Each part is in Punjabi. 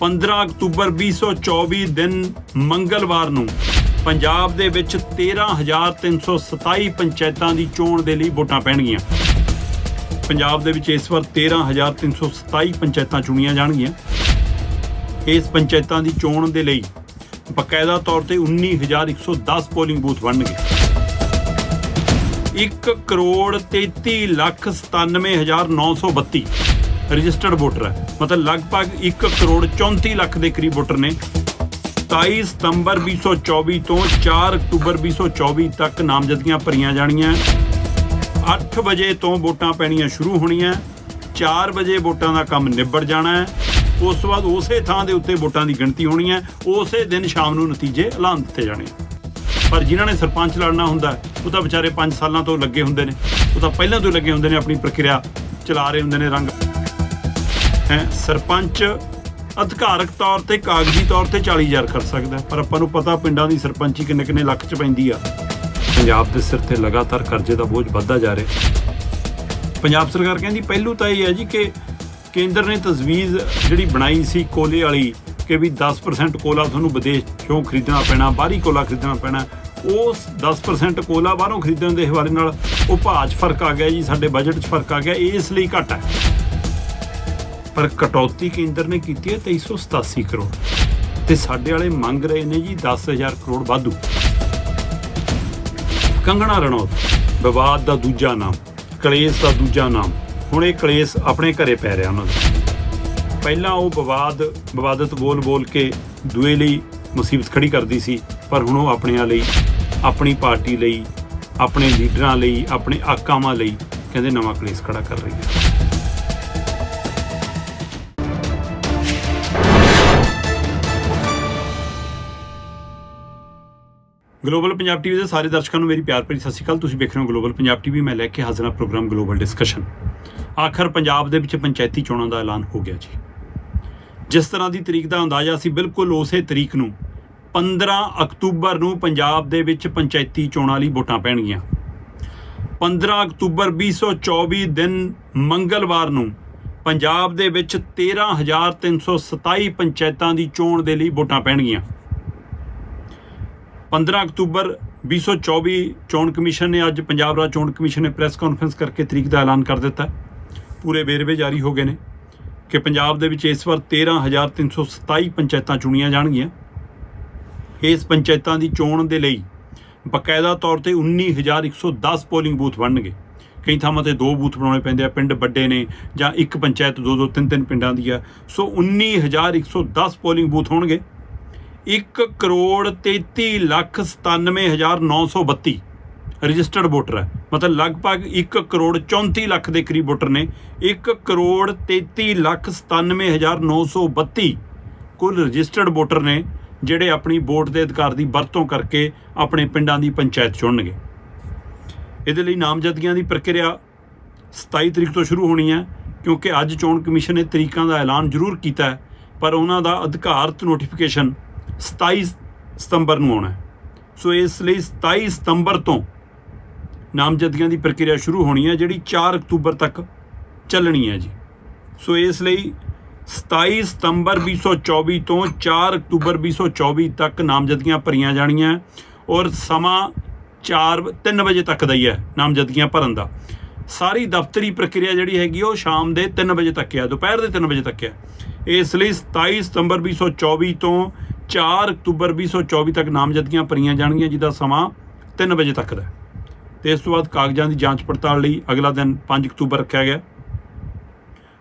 15 ਅਕਤੂਬਰ 2024 ਦਿਨ ਮੰਗਲਵਾਰ ਨੂੰ ਪੰਜਾਬ ਦੇ ਵਿੱਚ 13327 ਪੰਚਾਇਤਾਂ ਦੀ ਚੋਣ ਦੇ ਲਈ ਵੋਟਾਂ ਪੈਣਗੀਆਂ। ਪੰਜਾਬ ਦੇ ਵਿੱਚ ਇਸ ਵਾਰ 13327 ਪੰਚਾਇਤਾਂ ਚੁਣੀਆਂ ਜਾਣਗੀਆਂ। ਇਸ ਪੰਚਾਇਤਾਂ ਦੀ ਚੋਣ ਦੇ ਲਈ ਬਕਾਇਦਾ ਤੌਰ ਤੇ 19110 ਪੋਲਿੰਗ ਬੂਥ ਬਣਨਗੇ। 1 ਕਰੋੜ 33 ਲੱਖ 97932 ਰਜਿਸਟਰਡ ਵੋਟਰ ਹੈ। ਮਤਲਬ ਲਗਭਗ 1 ਕਰੋੜ 34 ਲੱਖ ਦੇ ਕਰੀਬ ਵੋਟਰ ਨੇ। 27 ਸਤੰਬਰ 2024 ਤੋਂ 4 ਅਕਤੂਬਰ 2024 ਤੱਕ ਨਾਮਜ਼ਦਗੀਆਂ ਭਰੀਆਂ ਜਾਣੀਆਂ। 8 ਵਜੇ ਤੋਂ ਵੋਟਾਂ ਪੈਣੀਆਂ ਸ਼ੁਰੂ ਹੋਣੀਆਂ। 4 ਵਜੇ ਵੋਟਾਂ ਦਾ ਕੰਮ ਨਿਬੜ ਜਾਣਾ ਹੈ। ਉਸ ਤੋਂ ਬਾਅਦ ਉਸੇ ਥਾਂ ਦੇ ਉੱਤੇ ਵੋਟਾਂ ਦੀ ਗਿਣਤੀ ਹੋਣੀ ਹੈ। ਉਸੇ ਦਿਨ ਸ਼ਾਮ ਨੂੰ ਨਤੀਜੇ ਐਲਾਨ ਦਿੱਤੇ ਜਾਣੇ ਪਰ ਜਿਨ੍ਹਾਂ ਨੇ ਸਰਪੰਚ ਲੜਨਾ ਹੁੰਦਾ ਉਹ ਤਾਂ ਵਿਚਾਰੇ 5 ਸਾਲਾਂ ਤੋਂ ਲੱਗੇ ਹੁੰਦੇ ਨੇ। ਉਹ ਤਾਂ ਪਹਿਲਾਂ ਤੋਂ ਹੀ ਲੱਗੇ ਹੁੰਦੇ ਨੇ, ਆਪਣੀ ਪ੍ਰਕਿਰਿਆ ਚਲਾ ਰਹੇ ਹੁੰਦੇ ਨੇ ਰੰਗ। ਹੈ, ਸਰਪੰਚ ਅਧਿਕਾਰਕ ਤੌਰ ਤੇ, ਕਾਗਜ਼ੀ ਤੌਰ ਤੇ 40000 ਕਰ ਸਕਦਾ ਪਰ ਆਪਾਂ ਨੂੰ ਪਤਾ ਪਿੰਡਾਂ ਦੀ ਸਰਪੰਚੀ ਕਿੰਨੇ ਕਿੰਨੇ ਲੱਖ ਚ ਪੈਂਦੀ ਆ। ਪੰਜਾਬ ਦੇ ਸਿਰ ਤੇ ਲਗਾਤਾਰ ਕਰਜ਼ੇ ਦਾ ਬੋਝ ਵੱਧਦਾ ਜਾ ਰਿਹਾ ਪੰਜਾਬ ਸਰਕਾਰ ਕਹਿੰਦੀ, ਪਹਿਲੂ ਤਾਂ ਇਹ ਹੈ ਜੀ ਕਿ ਕੇਂਦਰ ਨੇ ਤਜਵੀਜ਼ ਜਿਹੜੀ ਬਣਾਈ ਸੀ ਕੋਲੇ ਵਾਲੀ ਕਿ ਵੀ 10% ਕੋਲਾ ਤੁਹਾਨੂੰ ਵਿਦੇਸ਼ ਚੋਂ ਖਰੀਦਣਾ ਪੈਣਾ, ਬਾਹਰੀ ਕੋਲਾ ਖਰੀਦਣਾ ਪੈਣਾ, ਉਸ 10% ਕੋਲਾ ਬਾਹਰੋਂ ਖਰੀਦਣ ਦੇ ਹਵਾਲੇ ਨਾਲ ਉਹ ਭਾਅ 'ਚ ਫ਼ਰਕ ਆ ਗਿਆ ਜੀ, ਸਾਡੇ ਬਜਟ 'ਚ ਫ਼ਰਕ ਆ ਗਿਆ ਇਸ ਲਈ ਘਟ ਹੈ। ਪਰ ਕਟੌਤੀ ਕੇਂਦਰ ਨੇ ਕੀਤੀ ਹੈ 2387 ਕਰੋੜ। ਤੇ ਸਾਡੇ ਵਾਲੇ ਮੰਗ ਰਹੇ ਨੇ ਜੀ 10000 ਕਰੋੜ ਵਾਧੂ। ਕੰਗਣਾ ਰਣੌਤ, ਵਿਵਾਦ ਦਾ ਦੂਜਾ ਨਾਮ, ਕਲੇਸ਼ ਦਾ ਦੂਜਾ ਨਾਮ, ਹੁਣ ਇਹ ਕਲੇਸ਼ ਆਪਣੇ ਘਰੇ ਪੈ ਰਿਹਾ ਉਹਨਾਂ ਦਾ। ਪਹਿਲਾਂ ਉਹ ਵਿਵਾਦ, ਵਿਵਾਦਤ ਬੋਲ ਬੋਲ ਕੇ ਦੂਏ ਲਈ ਮੁਸੀਬਤ ਖੜੀ ਕਰਦੀ ਸੀ, ਪਰ ਹੁਣ ਉਹ ਆਪਣਿਆਂ ਲਈ, ਆਪਣੀ ਪਾਰਟੀ ਲਈ, ਆਪਣੇ ਲੀਡਰਾਂ ਲਈ, ਆਪਣੇ ਆਕਾਵਾਂ ਲਈ ਕਹਿੰਦੇ ਨਵਾਂ ਕਲੇਸ਼ ਖੜਾ ਕਰ ਰਹੀ ਹੈ। ਗਲੋਬਲ ਪੰਜਾਬ ਟੀਵੀ ਦੇ ਸਾਰੇ ਦਰਸ਼ਕਾਂ ਨੂੰ ਮੇਰੀ ਪਿਆਰ ਭਰੀ ਸਤਿ ਸ਼੍ਰੀ ਅਕਾਲ। ਤੁਸੀਂ ਵੇਖ ਰਹੇ ਹੋ ਗਲੋਬਲ ਪੰਜਾਬ ਟੀਵੀ। ਮੈਂ ਲੈ ਕੇ ਹਾਜ਼ਰ ਹਾਂ ਪ੍ਰੋਗਰਾਮ ਗਲੋਬਲ ਡਿਸਕਸ਼ਨ। ਆਖਰ ਪੰਜਾਬ ਦੇ ਵਿੱਚ ਪੰਚਾਇਤੀ ਚੋਣਾਂ ਦਾ ਐਲਾਨ ਹੋ ਗਿਆ ਜੀ। ਜਿਸ ਤਰ੍ਹਾਂ ਦੀ ਤਰੀਕ ਦਾ ਅੰਦਾਜ਼ਾ ਸੀ, ਬਿਲਕੁਲ ਉਸੇ ਤਰੀਕ ਨੂੰ 15 ਅਕਤੂਬਰ ਨੂੰ ਪੰਜਾਬ ਦੇ ਵਿੱਚ ਪੰਚਾਇਤੀ ਚੋਣਾਂ ਲਈ ਵੋਟਾਂ ਪੈਣਗੀਆਂ। 15 ਅਕਤੂਬਰ 2024 ਦਿਨ ਮੰਗਲਵਾਰ ਨੂੰ ਪੰਜਾਬ ਦੇ ਵਿੱਚ 13327 ਪੰਚਾਇਤਾਂ ਦੀ ਚੋਣ ਦੇ ਲਈ ਵੋਟਾਂ ਪੈਣਗੀਆਂ। 15 ਅਕਤੂਬਰ 2024 ਚੋਣ ਕਮਿਸ਼ਨ ਨੇ ਅੱਜ ਪੰਜਾਬ ਰਾਜ ਚੋਣ ਕਮਿਸ਼ਨ ਨੇ ਪ੍ਰੈਸ ਕਾਨਫਰੰਸ ਕਰਕੇ ਤਰੀਕ ਦਾ ਐਲਾਨ ਕਰ ਦਿੱਤਾ। ਪੂਰੇ ਵੇਰਵੇ ਜਾਰੀ ਹੋ ਗਏ ਨੇ ਕਿ ਪੰਜਾਬ ਦੇ ਵਿੱਚ ਇਸ ਵਾਰ 13327 ਪੰਚਾਇਤਾਂ ਚੁਣੀਆਂ ਜਾਣਗੀਆਂ। ਇਸ ਪੰਚਾਇਤਾਂ ਦੀ ਚੋਣ ਦੇ ਲਈ ਬਕਾਇਦਾ ਤੌਰ ਤੇ 19110 ਪੋਲਿੰਗ ਬੂਥ ਬਣਨਗੇ। ਕਈ ਥਾਵਾਂ ਤੇ ਦੋ ਬੂਥ ਬਣਾਉਣੇ ਪੈਂਦੇ ਆ, ਪਿੰਡ ਵੱਡੇ ਨੇ ਜਾਂ ਇੱਕ ਪੰਚਾਇਤ ਦੋ ਦੋ ਤਿੰਨ ਤਿੰਨ ਪਿੰਡਾਂ ਦੀ ਆ। ਸੋ 19110 ਪੋਲਿੰਗ ਬੂਥ ਹੋਣਗੇ। 1 ਕਰੋੜ 33 ਲੱਖ 97932 ਰਜਿਸਟਰਡ ਵੋਟਰ ਹੈ। ਮਤਲਬ ਲਗਭਗ 1 ਕਰੋੜ 34 ਲੱਖ ਦੇ ਕਰੀਬ ਵੋਟਰ ਨੇ। 1 ਕਰੋੜ 33 ਲੱਖ 97932 ਕੁੱਲ ਰਜਿਸਟਰਡ ਵੋਟਰ ਨੇ, ਜਿਹੜੇ ਆਪਣੀ ਵੋਟ ਦੇ ਅਧਿਕਾਰ ਦੀ ਵਰਤੋਂ ਕਰਕੇ ਆਪਣੇ ਪਿੰਡਾਂ ਦੀ ਪੰਚਾਇਤ ਚੁਣਨਗੇ। ਇਹਦੇ ਲਈ ਨਾਮਜ਼ਦਗੀਆਂ ਦੀ ਪ੍ਰਕਿਰਿਆ 27 ਤਰੀਕ ਤੋਂ ਸ਼ੁਰੂ ਹੋਣੀ ਹੈ, ਕਿਉਂਕਿ ਅੱਜ ਚੋਣ ਕਮਿਸ਼ਨ ਨੇ ਤਰੀਕਾਂ ਦਾ ਐਲਾਨ ਜ਼ਰੂਰ ਕੀਤਾ ਹੈ, ਪਰ ਉਹਨਾਂ ਦਾ ਅਧਿਕਾਰਤ ਨੋਟੀਫਿਕੇਸ਼ਨ 27 ਸਤੰਬਰ ਨੂੰ ਆਉਣਾ ਸੋ ਇਸ ਲਈ 27 ਸਤੰਬਰ ਤੋਂ ਨਾਮਜ਼ਦਗੀਆਂ ਦੀ ਪ੍ਰਕਿਰਿਆ ਸ਼ੁਰੂ ਹੋਣੀ ਹੈ, ਜਿਹੜੀ 4 ਅਕਤੂਬਰ ਤੱਕ ਚੱਲਣੀ ਹੈ ਜੀ। ਸੋ ਇਸ ਲਈ 27 ਸਤੰਬਰ 2024 ਤੋਂ 4 ਅਕਤੂਬਰ 2024 ਤੱਕ ਨਾਮਜ਼ਦਗੀਆਂ ਭਰੀਆਂ ਜਾਣੀਆਂ ਔਰ ਸਮਾਂ 4 3 ਵਜੇ ਤੱਕ ਦਾ ਹੀ ਹੈ ਨਾਮਜ਼ਦਗੀਆਂ ਭਰਨ ਦਾ। ਸਾਰੀ ਦਫ਼ਤਰੀ ਪ੍ਰਕਿਰਿਆ ਜਿਹੜੀ ਹੈਗੀ, ਉਹ ਸ਼ਾਮ ਦੇ 3 ਵਜੇ ਤੱਕ ਹੈ, ਦੁਪਹਿਰ ਦੇ 3 ਵਜੇ ਤੱਕ ਹੈ। ਇਸ ਲਈ 27 ਸਤੰਬਰ 2024 ਤੋਂ 4 ਅਕਤੂਬਰ 2024 ਤੱਕ ਨਾਮਜ਼ਦਗੀਆਂ ਭਰੀਆਂ ਜਾਣਗੀਆਂ, ਜਿਹਦਾ ਸਮਾਂ 3 ਵਜੇ ਤੱਕ ਦਾ ਹੈ। ਤੇ ਇਸ ਤੋਂ ਬਾਅਦ ਕਾਗਜ਼ਾਂ ਦੀ ਜਾਂਚ ਪੜਤਾਲ ਲਈ ਅਗਲਾ ਦਿਨ 5 ਅਕਤੂਬਰ ਰੱਖਿਆ ਗਿਆ।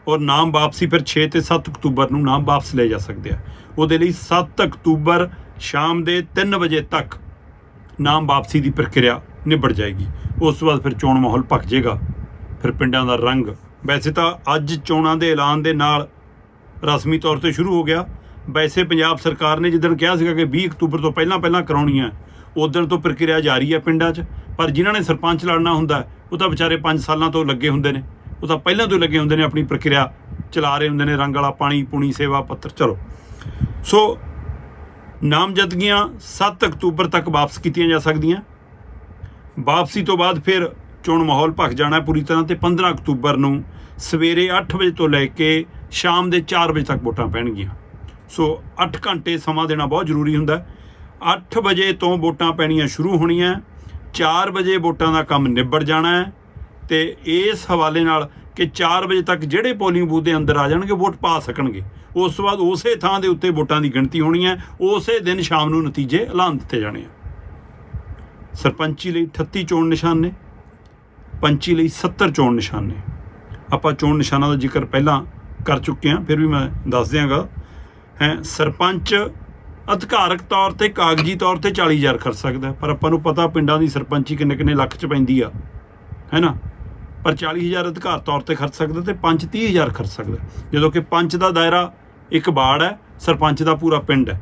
ਔਰ ਨਾਮ ਵਾਪਸੀ ਫਿਰ 6 ਤੇ 7 ਅਕਤੂਬਰ ਨੂੰ ਨਾਮ ਵਾਪਸ ਲਏ ਜਾ ਸਕਦੇ ਆ। ਉਹਦੇ ਲਈ 7 ਅਕਤੂਬਰ ਸ਼ਾਮ ਦੇ 3 ਵਜੇ ਤੱਕ ਨਾਮ ਵਾਪਸੀ ਦੀ ਪ੍ਰਕਿਰਿਆ ਨਿਬੜ ਜਾਏਗੀ। ਉਸ ਤੋਂ ਬਾਅਦ ਫਿਰ ਚੋਣ ਮਾਹੌਲ ਭਖ ਜਾਏਗਾ। ਫਿਰ ਪਿੰਡਾਂ ਦਾ ਰੰਗ। ਵੈਸੇ ਤਾਂ ਅੱਜ ਚੋਣਾਂ ਦੇ ਐਲਾਨ ਦੇ ਨਾਲ ਰਸਮੀ ਤੌਰ ਤੇ ਸ਼ੁਰੂ ਹੋ ਗਿਆ। ਵੈਸੇ ਪੰਜਾਬ ਸਰਕਾਰ ਨੇ ਜਿੱਦਣ ਕਿਹਾ ਸੀਗਾ ਕਿ 20 ਅਕਤੂਬਰ ਤੋਂ ਪਹਿਲਾਂ ਪਹਿਲਾਂ ਕਰਾਉਣੀਆਂ ਉਦੋਂ ਤੋਂ ਪ੍ਰਕਿਰਿਆ ਜਾਰੀ ਹੈ ਪਿੰਡਾਂ 'ਚ। ਪਰ ਜਿਨ੍ਹਾਂ ਨੇ ਸਰਪੰਚ ਲੜਨਾ ਹੁੰਦਾ, ਉਹ ਤਾਂ ਵਿਚਾਰੇ 5 ਸਾਲਾਂ ਤੋਂ ਲੱਗੇ ਹੁੰਦੇ ਨੇ। ਉਹ ਤਾਂ ਪਹਿਲਾਂ ਤੋਂ ਲੱਗੇ ਹੁੰਦੇ ਨੇ, ਆਪਣੀ ਪ੍ਰਕਿਰਿਆ ਚਲਾ ਰਹੇ ਹੁੰਦੇ ਨੇ, ਰੰਗ ਵਾਲਾ ਪਾਣੀ, ਪੂਣੀ, ਸੇਵਾ ਪੱਤਰ। ਚਲੋ। ਸੋ, ਨਾਮਜ਼ਦਗੀਆਂ 7 ਅਕਤੂਬਰ ਤੱਕ ਵਾਪਸ ਕੀਤੀਆਂ ਜਾ ਸਕਦੀਆਂ। ਵਾਪਸੀ ਤੋਂ ਬਾਅਦ ਫਿਰ ਚੋਣ ਮਾਹੌਲ ਭਖ ਜਾਣਾ ਪੂਰੀ ਤਰ੍ਹਾਂ ਤੇ 15 ਅਕਤੂਬਰ ਨੂੰ ਸਵੇਰੇ 8 ਵਜੇ ਤੋਂ ਲੈ ਕੇ ਸ਼ਾਮ ਦੇ 4 ਵਜੇ ਤੱਕ ਵੋਟਾਂ ਪੈਣਗੀਆਂ। ਸੋ 8 ਘੰਟੇ ਸਮਾਂ ਦੇਣਾ ਬਹੁਤ ਜ਼ਰੂਰੀ ਹੁੰਦਾ। ਹੈ 8 ਵਜੇ ਤੋਂ ਵੋਟਾਂ ਪੈਣੀਆਂ ਸ਼ੁਰੂ ਹੋਣੀਆਂ। 4 ਵਜੇ ਵੋਟਾਂ ਦਾ ਕੰਮ ਨਿਬੜ ਜਾਣਾ ਹੈ ਤੇ ਇਸ ਹਵਾਲੇ ਨਾਲ ਕਿ 4 ਵਜੇ ਤੱਕ ਜਿਹੜੇ ਪੋਲਿੰਗ ਬੂਥ ਦੇ ਅੰਦਰ ਆ ਜਾਣਗੇ, ਵੋਟ ਪਾ ਸਕਣਗੇ। ਉਸ ਤੋਂ ਬਾਅਦ ਉਸੇ ਥਾਂ ਦੇ ਉੱਤੇ ਵੋਟਾਂ ਦੀ ਗਿਣਤੀ ਹੋਣੀ ਹੈ। ਉਸੇ ਦਿਨ ਸ਼ਾਮ ਨੂੰ ਨਤੀਜੇ ਐਲਾਨ ਦਿੱਤੇ ਜਾਣੇ ਆ। ਸਰਪੰਚੀ ਲਈ 38 ਚੋਣ ਨਿਸ਼ਾਨ ਨੇ, ਪੰਚੀ ਲਈ 70 ਚੋਣ ਨਿਸ਼ਾਨ ਨੇ। ਆਪਾਂ ਚੋਣ ਨਿਸ਼ਾਨਾਂ ਦਾ ਜ਼ਿਕਰ ਪਹਿਲਾਂ ਕਰ ਚੁੱਕੇ ਹਾਂ, ਫਿਰ ਵੀ ਮੈਂ ਦੱਸ ਦਿਆਂਗਾ। ਸਰਪੰਚ ਅਧਿਕਾਰਕ ਤੌਰ ਤੇ ਕਾਗਜ਼ੀ ਤੌਰ ਤੇ 40000 ਖਰਚ ਸਕਦਾ ਪਰ ਆਪਾਂ ਨੂੰ ਪਤਾ ਪਿੰਡਾਂ ਦੀ ਸਰਪੰਚੀ ਕਿੰਨੇ ਕਿੰਨੇ ਲੱਖ ਚ ਪੈਂਦੀ ਆ, ਹੈ ਨਾ? ਪਰ 40000 ਅਧਿਕਾਰ ਤੌਰ ਤੇ ਖਰਚ ਸਕਦਾ ਤੇ ਪੰਚ 30000 ਖਰਚ ਸਕਦਾ ਜਦੋਂ ਕਿ ਪੰਚ ਦਾ ਦਾਇਰਾ ਇੱਕ ਬਾੜ ਹੈ, ਸਰਪੰਚ ਦਾ ਪੂਰਾ ਪਿੰਡ ਹੈ।